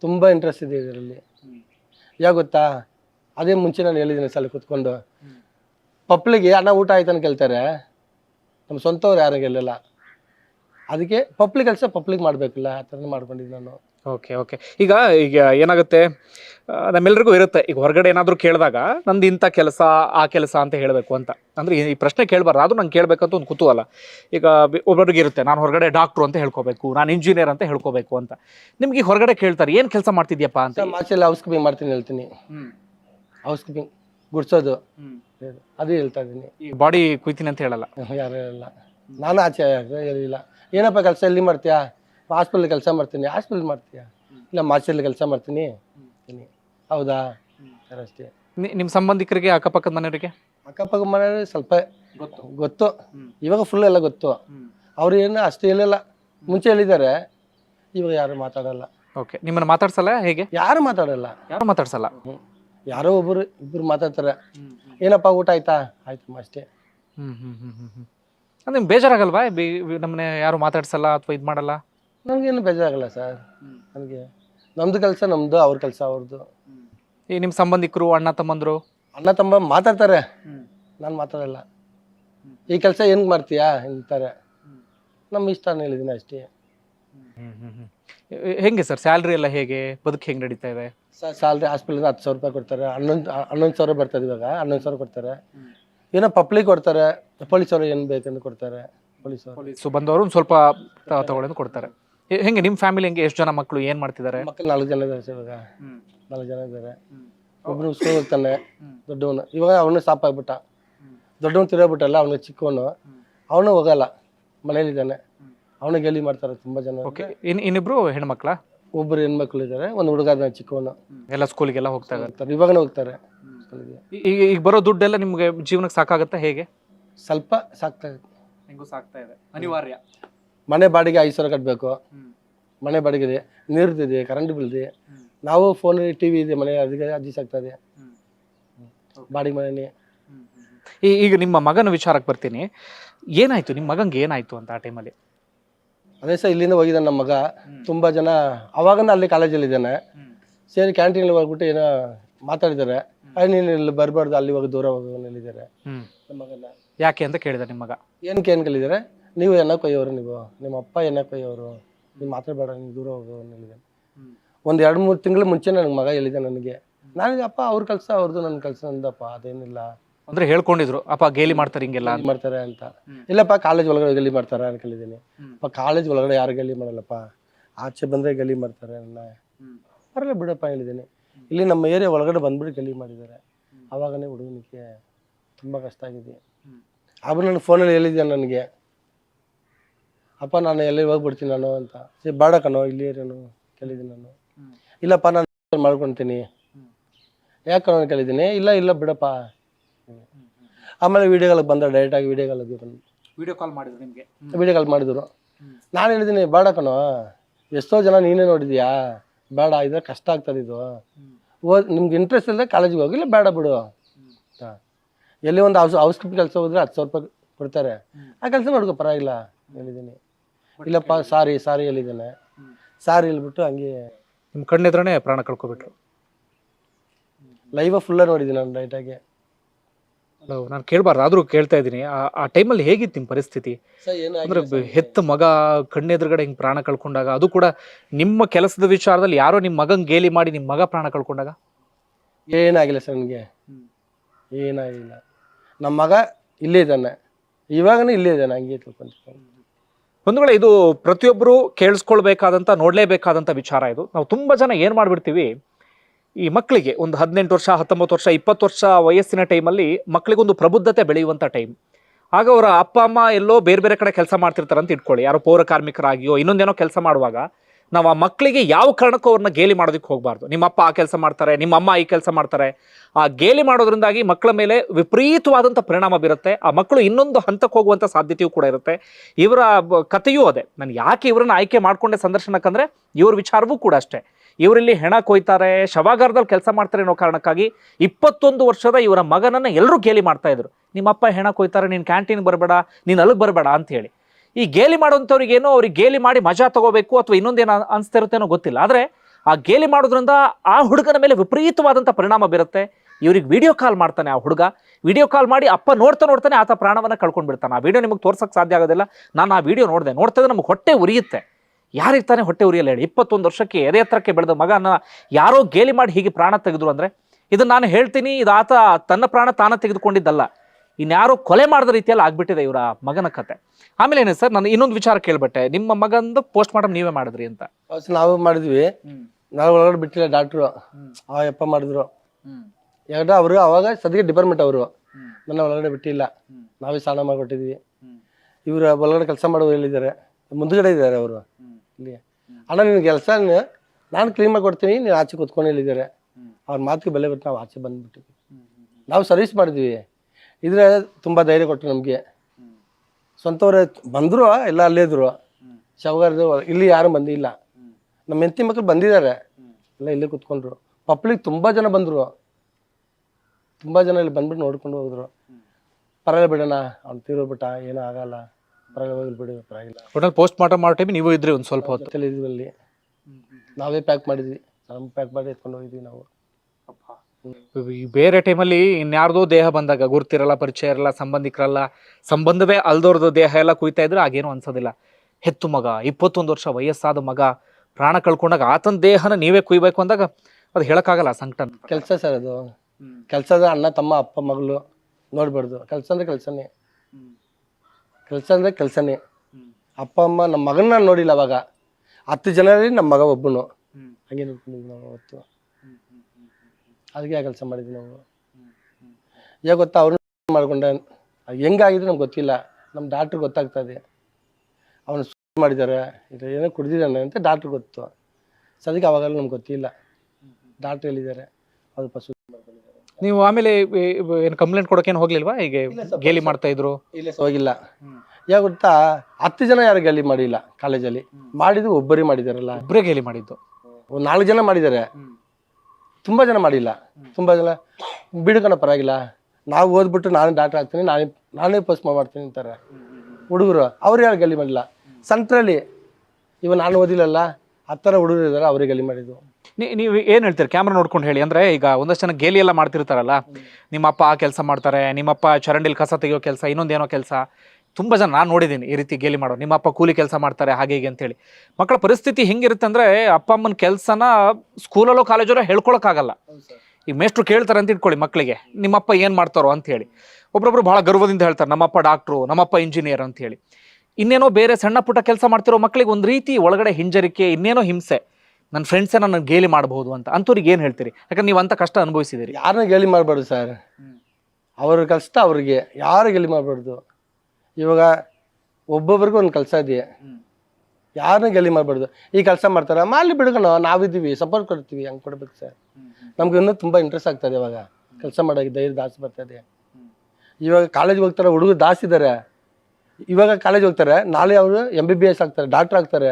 ತುಂಬ ಇಂಟ್ರೆಸ್ಟ್ ಇದೆ ಇದರಲ್ಲಿ. ಯಾಕೆ ಗೊತ್ತಾ? ಅದೇ ಮುಂಚೆ ನಾನು ಹೇಳಿದ್ದೀನಿ ಸಲ ಕುತ್ಕೊಂಡು. ಪಪ್ಲಿಗೆ ಅಣ್ಣ ಊಟ ಆಯ್ತು ಅಂತ ಕೇಳ್ತಾರೆ. ನಮ್ಮ ಸ್ವಂತವ್ರು ಯಾರು ಗೆಲ್ಲಲ್ಲ ಅದಕ್ಕೆ ಪಪ್ಲಿಗೆ ಕೆಲಸ ಪಪ್ಲಿಗೆ ಮಾಡಬೇಕಲ್ಲ ಆ ಥರ ಮಾಡ್ಕೊಂಡಿದ್ದೀನಿ ನಾನು. ಓಕೆ ಓಕೆ ಈಗ ಈಗ ಏನಾಗುತ್ತೆ? ನಮ್ಮೆಲ್ರಿಗೂ ಇರುತ್ತೆ. ಈಗ ಹೊರಗಡೆ ಏನಾದರೂ ಕೇಳಿದಾಗ ನಂದು ಇಂಥ ಕೆಲಸ ಆ ಕೆಲಸ ಅಂತ ಹೇಳಬೇಕು ಅಂತ. ಅಂದ್ರೆ ಈ- ಪ್ರಶ್ನೆ ಕೇಳಬಾರ್ದು. ಆದರೂ ನಂಗೆ ಕೇಳಬೇಕಂತ ಒಂದು ಕುತೂಹಲ. ಈಗ ಒಬ್ಬೊಬ್ಬರಿಗೆ ಇರುತ್ತೆ ನಾನು ಹೊರಗಡೆ ಡಾಕ್ಟ್ರು ಅಂತ ಹೇಳ್ಕೋಬೇಕು ನಾನು ಇಂಜಿನಿಯರ್ ಅಂತ ಹೇಳ್ಕೋಬೇಕು ಅಂತ. ನಿಮ್ಗೆ ಹೊರಗಡೆ ಕೇಳ್ತಾರೆ ಏನು ಕೆಲಸ ಮಾಡ್ತಿದ್ಯಪ್ಪ? ಅಂತ. ಸರ್ ಮಾಚೆಲ್ಲ ಹೌಸ್ ಕೀಪಿಂಗ್ ಮಾಡ್ತೀನಿ ಹೇಳ್ತೀನಿ. ಹೌಸ್ ಕೀಪಿಂಗ್ ಗುಡ್ಸೋದು. ಅದು ಹೇಳ್ತಾ ಇದ್ದೀನಿ. ಈ ಬಾಡಿ ಕುಯ್ತೀನಿ ಅಂತ ಹೇಳಲ್ಲ. ಯಾರು ಹೇಳಲ್ಲ. ನಾನು ಆಚೆ ಹೇಳಿಲ್ಲ ಏನಪ್ಪ ಕೆಲಸ ಎಲ್ಲಿ ಮಾಡ್ತೀಯಾ? ಹಾಸ್ಪಿಟಲ್ ಕೆಲಸ ಮಾಡ್ತೀನಿ. ಹಾಸ್ಪಿಟಲ್ ಮಾಡ್ತೀಯಾ? ಇಲ್ಲ ಮಾರ್ಚಲ್ಲಿ ಕೆಲಸ ಮಾಡ್ತೀನಿ. ಹೌದಾ? ಅಷ್ಟೇ. ನಿಮ್ಮ ಸಂಬಂಧಿಕರಿಗೆ ಅಕ್ಕಪಕ್ಕದ ಮನೆಯವರಿಗೆ? ಅಕ್ಕಪಕ್ಕದ ಮನೆಯವ್ರಿಗೆ ಸ್ವಲ್ಪ ಗೊತ್ತು. ಗೊತ್ತು. ಇವಾಗ ಫುಲ್ ಎಲ್ಲ ಗೊತ್ತು. ಅವ್ರು ಏನು ಅಷ್ಟೇ ಹೇಳಿಲ್ಲ. ಮುಂಚೆ ಹೇಳಿದ್ದಾರೆ. ಇವಾಗ ಯಾರು ಮಾತಾಡಲ್ಲ. ಓಕೆ. ನಿಮ್ಮನ್ನ ಮಾತಾಡ್ಸಲ್ಲ? ಹೇಗೆ? ಯಾರು ಮಾತಾಡಲ್ಲ. ಯಾರು ಮಾತಾಡ್ಸಲ್ಲ? ಹ್ಮ್. ಯಾರೋ ಒಬ್ಬರು ಇಬ್ಬರು ಮಾತಾಡ್ತಾರೆ. ಏನಪ್ಪ ಊಟ ಆಯ್ತಾ? ಆಯ್ತು ಅಷ್ಟೇ. ಹ್ಮ್ ಹ್ಮ್ ಹ್ಮ್ ಹ್ಮ್ ಹ್ಮ್. ಅಂದ್ರೆ ನಿಮ್ಗೆ ಬೇಜಾರಾಗಲ್ವಾ ನಮ್ಮನೆ ಯಾರು ಮಾತಾಡ್ಸಲ್ಲ ಅಥವಾ ಇದು ಮಾಡಲ್ಲ ನನಗೇನು ಬೇಜಾರಾಗಲ್ಲ ಸರ್. ನನಗೆ ನಮ್ದು ಕೆಲಸ ನಮ್ದು ಅವ್ರ ಕೆಲಸ ಅವ್ರದ್ದು ಈ ನಿಮ್ಮ ಸಂಬಂಧಿಕರು ಅಣ್ಣ ತಮ್ಮಂದ್ರು? ಅಣ್ಣ ತಮ್ಮ ಮಾತಾಡ್ತಾರೆ. ನಾನು ಮಾತಾಡಲ್ಲ. ಈ ಕೆಲಸ ಹೆಂಗ್ ಮಾಡ್ತೀಯಾ ಅಂತಾರೆ. ನಮ್ಮ ಇಷ್ಟ ಹೇಳಿದ್ದೀನಿ ಅಷ್ಟೇ. ಹೆಂಗೆ ಸರ್ ಸ್ಯಾಲ್ರಿ ಎಲ್ಲ ಹೇಗೆ? ಬದುಕು ಹೆಂಗೆ ನಡೀತಾ ಇದೆ? ಸರ್ ಸ್ಯಾಲ್ರಿ ಹಾಸ್ಪಿಟಲ್ ಹತ್ತು ಸಾವಿರ ರೂಪಾಯಿ ಕೊಡ್ತಾರೆ. ಹನ್ನೊಂದು ಹನ್ನೊಂದು ಸಾವಿರ ಬರ್ತದೆ ಇವಾಗ ಹನ್ನೊಂದು ಸಾವಿರ ಕೊಡ್ತಾರೆ. ಏನೋ ಪಬ್ಲಿಕ್ ಕೊಡ್ತಾರೆ ಪೊಲೀಸವರು ಏನು ಬೇಕಂದು ಕೊಡ್ತಾರೆ ಪೊಲೀಸರು. ಸೊ ಬಂದವರು ಒಂದು ಸ್ವಲ್ಪ ತಗೊಳ್ಳೋದು ಕೊಡ್ತಾರೆ. ಹೆಂಗೆ ನಿಮ್ಮ ಫ್ಯಾಮಿಲಿ ಹೆಂಗೆ ಎಷ್ಟು ಜನ ಮಕ್ಕಳು ಏನು ಮಾಡ್ತಿದ್ದಾರೆ? ಮಕ್ಕಳು ನಾಲ್ಕು ಜನ ಇದ್ದಾರೆ ಸರ್ ಇವಾಗ. ನಾಲ್ಕು ಜನ ಇದ್ದಾರೆ ಒಬ್ಬನು ಸ್ಕೂಲ್ ಹೋಗ್ತಾನೆ ದೊಡ್ಡವನು. ಇವಾಗ ಅವನು ಸ್ಟಾಪ್ ಆಗ್ಬಿಟ್ಟ ದೊಡ್ಡವನು ತಿರೋಗ್ಬಿಟ್ಟಲ್ಲ ಅವನು ಚಿಕ್ಕವನು. ಅವನು ಹೋಗಲ್ಲ ಮನೇಲಿದ್ದಾನೆ. ಅವನಿಗೆ ಎಲ್ಲಿ ಮಾಡ್ತಾರೆ ತುಂಬ ಜನ. ಓಕೆ. ಇನ್ ಇನ್ನಿಬ್ರು ಹೆಣ್ಮಕ್ಳ? ಒಬ್ಬರು ಹೆಣ್ಮಕ್ಳು ಇದ್ದಾರೆ ಒಂದು ಹುಡುಗ ಇದ್ದಾನೆ ಚಿಕ್ಕವನು. ಎಲ್ಲ ಸ್ಕೂಲಿಗೆಲ್ಲ ಹೋಗ್ತಾ ಇದ್ದಾರೆ ಹೋಗ್ತಾರೆ. ಇವಾಗನೇ ಹೋಗ್ತಾರೆ ಸ್ಕೂಲಿಗೆ ಈಗ ಈಗ ಬರೋ ದುಡ್ಡೆಲ್ಲ ನಿಮಗೆ ಜೀವನಕ್ಕೆ ಸಾಕಾಗುತ್ತಾ ಹೇಗೆ? ಸ್ವಲ್ಪ ಸಾಕ್ತಾರೆ ಹೆಂಗೂ ಸಾಕ್ತಾ ಇದೆ. ಅನಿವಾರ್ಯ. ಮನೆ ಬಾಡಿಗೆ ಐದು ಸಾವಿರ ಕಟ್ಟಬೇಕು ಮನೆ ಬಾಡಿಗೆ ಇದೆ ನೀರ್ದಿದೆ ಕರೆಂಟ್ ಬಿಲ್ ಇದೆ. ನಾವು ಫೋನ್ ಟಿ ವಿ ಇದೆ ಮನೆ ಅದಕ್ಕೆ ಅಡ್ಜಸ್ಟ್ ಆಗ್ತದೆ ಬಾಡಿಗೆ ಮನೆ ಈ- ಈಗ ನಿಮ್ಮ ಮಗನ ವಿಚಾರಕ್ಕೆ ಬರ್ತೀನಿ. ಏನಾಯ್ತು? ನಿಮ್ಮ ಮಗಂಗೆ ಏನಾಯ್ತು ಅಂತ ಆ ಟೈಮಲ್ಲಿ ಅದೇ ಸರ್ ಇಲ್ಲಿಂದ ಹೋಗಿದ್ದಾನೆ ನಮ್ಮ ಮಗ. ತುಂಬ ಜನ ಅವಾಗನ ಅಲ್ಲಿ ಕಾಲೇಜಲ್ಲಿ ಇದ್ದಾನೆ. ಸೇರಿ ಕ್ಯಾಂಟೀನಲ್ಲಿ ಹೋಗ್ಬಿಟ್ಟು ಏನೋ ಮಾತಾಡಿದ್ದಾರೆ. ಅಲ್ಲಿ ನೀನು ಇಲ್ಲಿ ಬರಬಾರ್ದು ಅಲ್ಲಿ ಹೋಗಿ ದೂರ ಹೋಗಿ ಹೇಳಿದ್ದಾರೆ ಹ್ಮ್. ನಮ್ಮ ಮಗನ ಯಾಕೆ ಅಂತ ಕೇಳಿದ ನಿಮ್ಮ ಮಗ. ಏನಕ್ಕೆ ಏನು ಕೇಳಿದ್ದಾರೆ ನೀವು ಎನ್ನ ಕೊಯ್ಯೋರು ನೀವು? ನಿಮ್ಮ ಅಪ್ಪ ಎನ್ನ ಕೊಯ್ಯೋರು? ನೀವು ಮಾತಾಡಬೇಡ ನೀವು ದೂರ ಹೋಗೋ ನನಗೆ ಒಂದು ಎರಡು ಮೂರು ತಿಂಗಳು ಮುಂಚೆ ನನಗೆ ಮಗ ಹೇಳಿದೆ ನನಗೆ. ನಾನು ಅಪ್ಪ ಅವ್ರ ಕೆಲಸ ಅವ್ರದ್ದು ನನ್ನ ಕೆಲಸ ಅಂದಪ್ಪ ಅದೇನಿಲ್ಲ. ಅಂದ್ರೆ ಹೇಳ್ಕೊಂಡಿದ್ರು ಅಪ್ಪ ಗೇಲಿ ಮಾಡ್ತಾರೆ ಹಿಂಗೆಲ್ಲ ಗಲ್ಲಿ ಮಾಡ್ತಾರೆ ಅಂತ. ಇಲ್ಲಪ್ಪ ಕಾಲೇಜ್ ಒಳಗಡೆ ಗಲಿ ಮಾಡ್ತಾರೆ ಅಂತ ಕೇಳಿದೀನಿ ಅಪ್ಪ ಕಾಲೇಜ್ ಒಳಗಡೆ ಯಾರು ಗಲ್ಲಿ ಮಾಡಲ್ಲಪ್ಪ? ಆಚೆ ಬಂದರೆ ಗಲಿ ಮಾಡ್ತಾರೆ ನನ್ನ ಬರಲ್ಲ ಬಿಡಪ್ಪ ಹೇಳಿದ್ದೀನಿ. ಇಲ್ಲಿ ನಮ್ಮ ಏರಿಯಾ ಒಳಗಡೆ ಬಂದ್ಬಿಟ್ಟು ಗಲಿ ಮಾಡಿದ್ದಾರೆ. ಅವಾಗನೇ ಹುಡುಗನಿಗೆ ತುಂಬ ಕಷ್ಟ ಆಗಿದೆ. ಆಗ ನನ್ನ ಫೋನಲ್ಲಿ ಹೇಳಿದ್ದೆ ನನಗೆ? ಅಪ್ಪ ನಾನು ಎಲ್ಲಿ ಹೋಗ್ಬಿಡ್ತೀನಿ ನಾನು ಅಂತ. ಸರಿ ಬೇಡ ಕಣೋ ಇಲ್ಲಿ ಇರೋನು ಕೇಳಿದ್ದೀನಿ ನಾನು. ಇಲ್ಲಪ್ಪ ನಾನು ಮಾಡ್ಕೊತೀನಿ. ಯಾಕೆ ನಾನು ಕೇಳಿದ್ದೀನಿ? ಇಲ್ಲ ಇಲ್ಲ ಬಿಡಪ್ಪ. ಆಮೇಲೆ ವಿಡಿಯೋಗಳಿಗೆ ಬಂದ ಡೈರೆಕ್ಟಾಗಿ ವಿಡಿಯೋಗಳಿಗೆ ಬಂದು. ವಿಡಿಯೋ ಕಾಲ್ ಮಾಡಿದ್ರು ನಿಮಗೆ? ವಿಡಿಯೋ ಕಾಲ್ ಮಾಡಿದ್ರು. ನಾನು ಹೇಳಿದ್ದೀನಿ ಬೇಡ ಕಣೋ. ಎಷ್ಟೋ ಜನ ನೀನೇ ನೋಡಿದ್ಯಾ? ಬೇಡ ಇದ್ರೆ ಕಷ್ಟ ಆಗ್ತದೆ ಇದು. ಓ ನಿಮ್ಗೆ ಇಂಟ್ರೆಸ್ಟ್ ಇಲ್ಲದೆ ಕಾಲೇಜಿಗೆ ಹೋಗಿಲ್ಲ ಬೇಡ ಬಿಡು. ಹಾಂ. ಎಲ್ಲಿ ಒಂದು ಹೌಸ್ ಹೌಸ್ ಕೀಪ್ ಕೆಲಸ ಹೋದ್ರೆ ಹತ್ತು ಸಾವಿರ ರೂಪಾಯಿ ಕೊಡ್ತಾರೆ. ಆ ಕೆಲಸ ನೋಡ್ಕೊ ಪರವಾಗಿಲ್ಲ ಹೇಳಿದ್ದೀನಿ. ಇಲ್ಲಪ್ಪ ಸಾರಿ ಸಾರಿ ಹೇಳಿದ್ದಾನೆ. ಸಾರಿ ಹೇಳ್ಬಿಟ್ಟು ಹಂಗೆ ನಿಮ್ಮ ಕಣ್ಣೆದ್ರೇ ಪ್ರಾಣ ಕಳ್ಕೊಬಿಟ್ರು. ಲೈವ ಫುಲ್ಲ ನೋಡಿದ್ದೀನಿ ನಾನು ಡೈಟಾಗಿ ನಾನು ಕೇಳಬಾರ್ದು ಆದರೂ ಕೇಳ್ತಾ ಇದ್ದೀನಿ. ಆ- ಟೈಮಲ್ಲಿ ಹೇಗಿತ್ತು ನಿಮ್ಮ ಪರಿಸ್ಥಿತಿ? ಅಂದ್ರೆ ಬ- ಹೆತ್ತ ಮಗ ಕಣ್ಣೆದುರುಗಡೆ ಹಿಂಗೆ ಪ್ರಾಣ ಕಳ್ಕೊಂಡಾಗ ಅದು ಕೂಡ ನಿಮ್ಮ ಕೆಲಸದ ವಿಚಾರದಲ್ಲಿ ಯಾರೋ ನಿಮ್ಮ ಮಗನ್ ಗೇಲಿ ಮಾಡಿ ನಿಮ್ಮ ಮಗ ಪ್ರಾಣ ಕಳ್ಕೊಂಡಾಗ? ಏನಾಗಿಲ್ಲ ಸರ್ ನನಗೆ ಏನಾಗಿಲ್ಲ ನಮ್ಮ ಮಗ ಇಲ್ಲೇ ಇದ್ದಾನೆ. ಇವಾಗನೂ ಇಲ್ಲೇ ಇದ್ದಾನೆ ಹಂಗೆ ತಿಳ್ಕೊಂತೀನಿ ಒಂದು ವೇಳೆ ಇದು ಪ್ರತಿಯೊಬ್ಬರು ಕೇಳಿಸ್ಕೊಳ್ಬೇಕಾದಂಥ ನೋಡಲೇಬೇಕಾದಂಥ ವಿಚಾರ ಇದು. ನಾವು ತುಂಬ ಜನ ಏನು ಮಾಡಿಬಿಡ್ತೀವಿ, ಈ ಮಕ್ಕಳಿಗೆ ಒಂದು ಹದಿನೆಂಟು ವರ್ಷ, ಹತ್ತೊಂಬತ್ತು ವರ್ಷ, ಇಪ್ಪತ್ತು ವರ್ಷ ವಯಸ್ಸಿನ ಟೈಮಲ್ಲಿ ಮಕ್ಕಳಿಗೊಂದು ಪ್ರಬುದ್ಧತೆ ಬೆಳೆಯುವಂಥ ಟೈಮ್ ಆಗ ಅವರ ಅಪ್ಪ, ಅಮ್ಮ ಎಲ್ಲೋ ಬೇರೆ ಬೇರೆ ಕಡೆ ಕೆಲಸ ಮಾಡ್ತಿರ್ತಾರೆ ಅಂತ ಇಟ್ಕೊಳ್ಳಿ. ಯಾರೋ ಪೌರ ಕಾರ್ಮಿಕರಾಗಿಯೋ ಇನ್ನೊಂದೇನೋ ಕೆಲಸ ಮಾಡುವಾಗ ನಾವು ಆ ಮಕ್ಕಳಿಗೆ ಯಾವ ಕಾರಣಕ್ಕೂ ಅವ್ರನ್ನ ಗೇಲಿ ಮಾಡೋದಕ್ಕೆ ಹೋಗಬಾರ್ದು. ನಿಮ್ಮಪ್ಪ ಆ ಕೆಲಸ ಮಾಡ್ತಾರೆ, ನಿಮ್ಮಮ್ಮ ಈ ಕೆಲಸ ಮಾಡ್ತಾರೆ. ಆ ಗೇಲಿ ಮಾಡೋದ್ರಿಂದಾಗಿ ಮಕ್ಕಳ ಮೇಲೆ ವಿಪರೀತವಾದಂಥ ಪರಿಣಾಮ ಬೀರುತ್ತೆ. ಆ ಮಕ್ಕಳು ಇನ್ನೊಂದು ಹಂತಕ್ಕೆ ಹೋಗುವಂಥ ಸಾಧ್ಯತೆಯೂ ಕೂಡ ಇರುತ್ತೆ. ಇವರ ಕಥೆಯೂ ಅದೇ. ನಾನು ಯಾಕೆ ಇವರನ್ನ ಆಯ್ಕೆ ಮಾಡಿಕೊಂಡೆ ಸಂದರ್ಶನಕ್ಕಂದರೆ ಇವ್ರ ವಿಚಾರವೂ ಕೂಡ ಅಷ್ಟೇ. ಇವರಲ್ಲಿ ಹೆಣ ಕೊಯ್ತಾರೆ, ಶವಾಗಾರದಲ್ಲಿ ಕೆಲಸ ಮಾಡ್ತಾರೆ ಅನ್ನೋ ಕಾರಣಕ್ಕಾಗಿ ಇಪ್ಪತ್ತೊಂದು ವರ್ಷದ ಇವರ ಮಗನನ್ನು ಎಲ್ಲರೂ ಗೇಲಿ ಮಾಡ್ತಾ ಇದ್ರು. ನಿಮ್ಮಪ್ಪ ಹೆಣ ಕೊಯ್ತಾರೆ, ನೀನು ಕ್ಯಾಂಟೀನ್ ಬರಬೇಡ, ನೀನು ಅಲ್ಲಿಗೆ ಬರಬೇಡ ಅಂತ ಹೇಳಿ. ಈ ಗೇಲಿ ಮಾಡೋಂಥವ್ರಿಗೇನೋ ಅವ್ರಿಗೆ ಗೇಲಿ ಮಾಡಿ ಮಜಾ ತಗೋಬೇಕು ಅಥವಾ ಇನ್ನೊಂದೇನು ಅನಿಸ್ತಾ ಇರುತ್ತೇನೋ ಗೊತ್ತಿಲ್ಲ. ಆದರೆ ಆ ಗೇಲಿ ಮಾಡೋದ್ರಿಂದ ಆ ಹುಡುಗನ ಮೇಲೆ ವಿಪರೀತವಾದಂಥ ಪರಿಣಾಮ ಬೀರುತ್ತೆ. ಇವ್ರಿಗೆ ವಿಡಿಯೋ ಕಾಲ್ ಮಾಡ್ತಾನೆ ಆ ಹುಡುಗ. ವಿಡಿಯೋ ಕಾಲ್ ಮಾಡಿ ಅಪ್ಪ ನೋಡ್ತಾ ನೋಡ್ತಾನೆ ಆತ ಪ್ರಾಣವನ್ನು ಕಳ್ಕೊಂಡು ಬಿಡ್ತಾನೆ. ಆ ವಿಡಿಯೋ ನಿಮಗೆ ತೋರ್ಸೋಕ್ಕೆ ಸಾಧ್ಯ ಆಗೋದಿಲ್ಲ. ನಾನು ಆ ವಿಡಿಯೋ ನೋಡಿದೆ. ನೋಡ್ತಾ ನಮ್ಗೆ ಹೊಟ್ಟೆ ಉರಿಯುತ್ತೆ. ಯಾರಿಗೆ ತಾನೇ ಹೊಟ್ಟೆ ಉರಿಯಲ್ಲ ಹೇಳಿ. ಇಪ್ಪತ್ತೊಂದು ವರ್ಷಕ್ಕೆ ಎದೆ ಹತ್ರಕ್ಕೆ ಬೆಳೆದ ಮಗನ ಯಾರೋ ಗೇಲಿ ಮಾಡಿ ಹೀಗೆ ಪ್ರಾಣ ತೆಗೆದ್ರು ಅಂದರೆ ಇದನ್ನು ನಾನು ಹೇಳ್ತೀನಿ, ಇದು ಆತ ತನ್ನ ಪ್ರಾಣ ತಾನ ತೆಗೆದುಕೊಂಡಿದ್ದಲ್ಲ. ಇನ್ಯಾರೋ ಕೊಲೆ ಮಾಡಿದ ರೀತಿಯಲ್ಲಿ ಆಗ್ಬಿಟ್ಟಿದೆ ಇವರ ಮಗನ ಕತೆ. ಆಮೇಲೆ ಏನೇ ಸರ್ ನಾನು ಇನ್ನೊಂದು ವಿಚಾರ ಕೇಳ್ಬಿಟ್ಟೆ. ನಿಮ್ಮ ಮಗಂದು ಪೋಸ್ಟ್ ಮಾರ್ಟಮ್ ನೀವೇ ಮಾಡಿದ್ರಿ ಅಂತ. ನಾವು ಮಾಡಿದ್ವಿ. ನಾವು ಒಳಗಡೆ ಬಿಟ್ಟಿಲ್ಲ ಡಾಕ್ಟ್ರು ಆ ಯಪ್ಪ ಮಾಡಿದ್ರು. ಯಾಕಂದ್ರೆ ಅವರು ಅವಾಗ ಸದ್ಯಕ್ಕೆ ಡಿಪಾರ್ಟ್ಮೆಂಟ್ ಅವರು. ನನ್ನ ಒಳಗಡೆ ಬಿಟ್ಟಿಲ್ಲ. ನಾವೇ ಸ್ನಾನ ಮಾಡಿಕೊಟ್ಟಿದ್ವಿ. ಇವರು ಒಳಗಡೆ ಕೆಲಸ ಮಾಡುವ ಹೇಳಿದ್ದಾರೆ. ಮುಂದುಗಡೆ ಇದ್ದಾರೆ ಅವರು. ಇಲ್ಲಿ. ಅಣ್ಣ ನಿನ್ನ ಕೆಲಸ ನಾನು ಕ್ಲೀನ್ ಮಾಡಿಕೊಡ್ತೀನಿ ನೀನು ಆಚೆ ಕೂತ್ಕೊಂಡು ಹೇಳಿದ್ದಾರೆ. ಅವ್ರ ಮಾತಿಗೆ ಬೆಲೆ ಬಿಟ್ಟು ನಾವು ಆಚೆ ಬಂದ್ಬಿಟ್ಟಿದ್ವಿ. ನಾವು ಸರ್ವಿಸ್ ಮಾಡಿದ್ವಿ. ಇದ್ರೆ ತುಂಬ ಧೈರ್ಯ ಕೊಟ್ಟರು ನಮಗೆ. ಸ್ವಂತವ್ರೆ ಬಂದರು ಎಲ್ಲ ಅಲ್ಲೇ ಇದ್ರು. ಶವಗಾರದು ಇಲ್ಲಿ ಯಾರು ಬಂದಿಲ್ಲ. ನಮ್ಮ ಹೆಂಡತಿ ಮಕ್ಕಳು ಬಂದಿದ್ದಾರೆ. ಎಲ್ಲ ಇಲ್ಲೇ ಕುತ್ಕೊಂಡ್ರು. ಪಬ್ಲಿಕ್ ತುಂಬ ಜನ ಬಂದರು. ತುಂಬ ಜನ ಇಲ್ಲಿ ಬಂದ್ಬಿಟ್ಟು ನೋಡ್ಕೊಂಡು ಹೋದ್ರು. ಪರವಾಗಿಲ್ಲ ಬಿಡೋಣ ಅವ್ನು ತೀರೋಗ್ಬಿಟ್ಟ ಏನೂ ಆಗಲ್ಲ. ಪರವಾಗಿಲ್ಲ ಹೋಗ್ಲಿ ಬಿಡು ಪರವಾಗಿಲ್ಲ. ಹೋಟೆಲ್ ಪೋಸ್ಟ್ ಮಾರ್ಟಮ್ ಮಾಡೋ ಟೈಮ್ ನೀವು ಇದ್ರಿ ಒಂದು ಸ್ವಲ್ಪ ಹೊತ್ತು. ಇದ್ವಿ ಅಲ್ಲಿ. ನಾವೇ ಪ್ಯಾಕ್ ಮಾಡಿದ್ವಿ. ನಮ್ಮ ಪ್ಯಾಕ್ ಮಾಡಿ ಎತ್ಕೊಂಡು ಹೋಗಿದ್ವಿ ನಾವು. ಈ ಬೇರೆ ಟೈಮಲ್ಲಿ ಇನ್ಯಾರ್ದೋ ದೇಹ ಬಂದಾಗ ಗುರ್ತಿರಲ್ಲ ಪರಿಚಯ ಇರಲ್ಲ ಸಂಬಂಧಿಕರಲ್ಲ ಸಂಬಂಧವೇ ಅಲ್ದೋರ್ದು ದೇಹ ಎಲ್ಲ ಕುಯ್ತಾ ಇದ್ರೆ ಆಗೇನು ಅನ್ಸೋದಿಲ್ಲ. ಹೆತ್ತು ಮಗ ಇಪ್ಪತ್ತೊಂದು ವರ್ಷ ವಯಸ್ಸಾದ ಮಗ ಪ್ರಾಣ ಕಳ್ಕೊಂಡಾಗ ಆತನ ದೇಹನ ನೀವೇ ಕುಯ್ಬೇಕು ಅಂದಾಗ ಅದು ಹೇಳಕ್ಕಾಗಲ್ಲ ಸಂಕಟ. ಕೆಲಸ ಸರ್ ಅದು. ಕೆಲಸದ ಅಣ್ಣ ತಮ್ಮ ಅಪ್ಪ ಮಗಳು ನೋಡ್ಬಾರ್ದು. ಕೆಲಸ ಅಂದ್ರೆ ಕೆಲಸನೇ. ಕೆಲಸ ಅಂದ್ರೆ ಕೆಲಸನೇ. ಅಪ್ಪ ಅಮ್ಮ ನಮ್ಮ ಮಗನ ನೋಡಿಲ್ಲ ಅವಾಗ. ಹತ್ತು ಜನರಲ್ಲಿ ನಮ್ಮ ಮಗ ಒಬ್ಬನು. ಹಂಗೆ ನೋಡ್ಕೊಂಡಿದ್ವಿ ನಾವು ಅವತ್ತು. ಅದಕ್ಕೆ ಕೆಲಸ ಮಾಡಿದ್ವಿ ನಾವು. ಈಗ ಗೊತ್ತಾ ಅವ್ರನ್ನ ಮಾಡ್ಕೊಂಡೆ. ಹೆಂಗಾಗಿದ್ರು ಹೆಂಗಾಗಿದೆ ನಮ್ಗೆ ಗೊತ್ತಿಲ್ಲ. ನಮ್ಮ ಡಾಕ್ಟ್ರ್ ಗೊತ್ತಾಗ್ತದೆ ಅವನು ಮಾಡಿದ್ದಾರೆ ಇದು ಏನೋ ಕುಡಿದಿದ್ದಾನೆ ಅಂತ ಡಾಕ್ಟ್ರ್ ಗೊತ್ತು. ಸದ್ಯಕ್ಕೆ ಅವಾಗೆಲ್ಲ ನಮ್ಗೆ ಗೊತ್ತಿಲ್ಲ. ಡಾಕ್ಟ್ರ್ ಹೇಳಿದ್ದಾರೆ ಅದು ಪಶು ನೀವು ಆಮೇಲೆ ಏನು ಕಂಪ್ಲೇಂಟ್ ಕೊಡೋಕೇನು ಹೋಗ್ಲಿಲ್ವಾ? ಹೀಗೆ ಗೇಲಿ ಮಾಡ್ತಾ ಇದ್ರು. ಇಲ್ಲ ಹೋಗಿಲ್ಲ. ಯಾಕೆ ಗೊತ್ತಾ ಹತ್ತು ಜನ ಯಾರು ಗೇಲಿ ಮಾಡಿಲ್ಲ ಕಾಲೇಜಲ್ಲಿ ಮಾಡಿದ್ರು ಒಬ್ಬರೇ ಮಾಡಿದಾರಲ್ಲ. ಒಬ್ಬರೇ ಗೇಲಿ ಮಾಡಿದ್ದು. ಒಂದು ನಾಲ್ಕು ಜನ ಮಾಡಿದ್ದಾರೆ ತುಂಬ ಜನ ಮಾಡಿಲ್ಲ. ತುಂಬ ಜನ ಬಿಡುಗಣ ಪರವಾಗಿಲ್ಲ ನಾವು ಓದ್ಬಿಟ್ಟು ನಾನು ಡಾಕ್ಟರ್ ಆಗ್ತೀನಿ ನಾನೇ ನಾನೇ ಪೋಸ್ಟ್ ಮಾಡ್ತೀನಿ ಅಂತಾರೆ. ಹುಡುಗರು ಅವ್ರು ಯಾರು ಗಲ್ಲಿ ಮಾಡಿಲ್ಲ. ಸೆಂಟ್ರಲ್ಲಿ ಇವ ನಾನು ಓದಿಲ್ಲಲ್ಲ ಆ ಥರ ಹುಡುಗರು ಇದ್ದಾರೆ ಅವರೇ ಗಲ್ಲಿ ಮಾಡಿದ್ದು ನೀವು ಏನು ಹೇಳ್ತೀರಿ? ಕ್ಯಾಮ್ರಾ ನೋಡ್ಕೊಂಡು ಹೇಳಿ. ಅಂದ್ರೆ ಈಗ ಒಂದಷ್ಟು ಜನ ಗೇಲಿ ಎಲ್ಲ ಮಾಡ್ತಿರ್ತಾರಲ್ಲ? ನಿಮ್ಮಪ್ಪ ಆ ಕೆಲಸ ಮಾಡ್ತಾರೆ ನಿಮ್ಮಪ್ಪ ಚರಂಡಿಲಿ ಕಸ ತೆಗಿಯೋ ಕೆಲಸ ಇನ್ನೊಂದೇನೋ ಕೆಲಸ. ತುಂಬ ಜನ ನಾನು ನೋಡಿದ್ದೀನಿ ಈ ರೀತಿ ಗೇಲಿ ಮಾಡೋ ನಿಮ್ಮಪ್ಪ ಕೂಲಿ ಕೆಲಸ ಮಾಡ್ತಾರೆ ಹಾಗೆ ಹೀಗೆ ಅಂತೇಳಿ. ಮಕ್ಕಳ ಪರಿಸ್ಥಿತಿ ಹೆಂಗಿರುತ್ತೆ ಅಂದರೆ ಅಪ್ಪ ಅಮ್ಮನ ಕೆಲಸನ ಸ್ಕೂಲಲ್ಲೋ ಕಾಲೇಜಲ್ಲೋ ಹೇಳ್ಕೊಳಕ್ಕಾಗಲ್ಲ. ಈಗ ಮೇಷ್ಟ್ರು ಕೇಳ್ತಾರೆ ಅಂತ ಇಟ್ಕೊಳ್ಳಿ ಮಕ್ಕಳಿಗೆ ನಿಮ್ಮಪ್ಪ ಏನು ಮಾಡ್ತಾರೋ ಅಂತ ಹೇಳಿ. ಭಾಳ ಬಹಳ ಗರ್ವದಿಂದ ಹೇಳ್ತಾರೆ ನಮ್ಮಪ್ಪ ಡಾಕ್ಟ್ರು ನಮ್ಮಪ್ಪ ಇಂಜಿನಿಯರ್ ಅಂತ ಹೇಳಿ. ಇನ್ನೇನೋ ಬೇರೆ ಸಣ್ಣ ಪುಟ್ಟ ಕೆಲಸ ಮಾಡ್ತಿರೋ ಮಕ್ಕಳಿಗೆ ಒಂದು ರೀತಿ ಒಳಗಡೆ ಹಿಂಜರಿಕೆ ಇನ್ನೇನೋ ಹಿಂಸೆ ನನ್ನ ಫ್ರೆಂಡ್ಸೇ ನನ್ನ ಗೇಲಿ ಮಾಡಬಹುದು ಅಂತ ಅಂಥವ್ರಿಗೆ ಏನು ಹೇಳ್ತೀರಿ? ಯಾಕಂದ್ರೆ ನೀವು ಅಂತ ಕಷ್ಟ ಅನುಭವಿಸಿದ್ದೀರಿ. ಯಾರನ್ನ ಗೇಲಿ ಮಾಡಬಾರ್ದು ಸರ್? ಅವ್ರ ಕಷ್ಟ ಅವ್ರಿಗೆ ಯಾರು ಗೇಲಿ ಮಾಡಬಾರ್ದು? ಇವಾಗ ಒಬ್ಬೊಬ್ರಿಗೂ ಒಂದು ಕೆಲಸ ಇದೆ ಯಾರನ್ನ ಗಲಿ ಮಾಡಬಾರ್ದು? ಈ ಕೆಲಸ ಮಾಡ್ತಾರೆ? ಮಾಲಿ ಬಿಡ್ಕಣ ನಾವಿದ್ದೀವಿ ಸಪೋರ್ಟ್ ಕೊಡ್ತೀವಿ ಹಂಗೆ ಕೊಡ್ಬೇಕು ಸರ್. ನಮ್ಗೆ ಇನ್ನೂ ತುಂಬ ಇಂಟ್ರೆಸ್ಟ್ ಆಗ್ತದೆ ಇವಾಗ. ಕೆಲಸ ಮಾಡೋಕೆ ಧೈರ್ಯ ದಾಸಿ ಬರ್ತದೆ ಇವಾಗ ಕಾಲೇಜ್ಗೆ ಹೋಗ್ತಾರೆ ಹುಡುಗರು ದಾಸ್ ಇದ್ದಾರೆ ಇವಾಗ ಕಾಲೇಜ್ ಹೋಗ್ತಾರೆ ನಾಳೆ ಅವರು ಎಂ ಬಿ ಬಿ ಎಸ್ ಆಗ್ತಾರೆ ಡಾಕ್ಟರ್ ಆಗ್ತಾರೆ.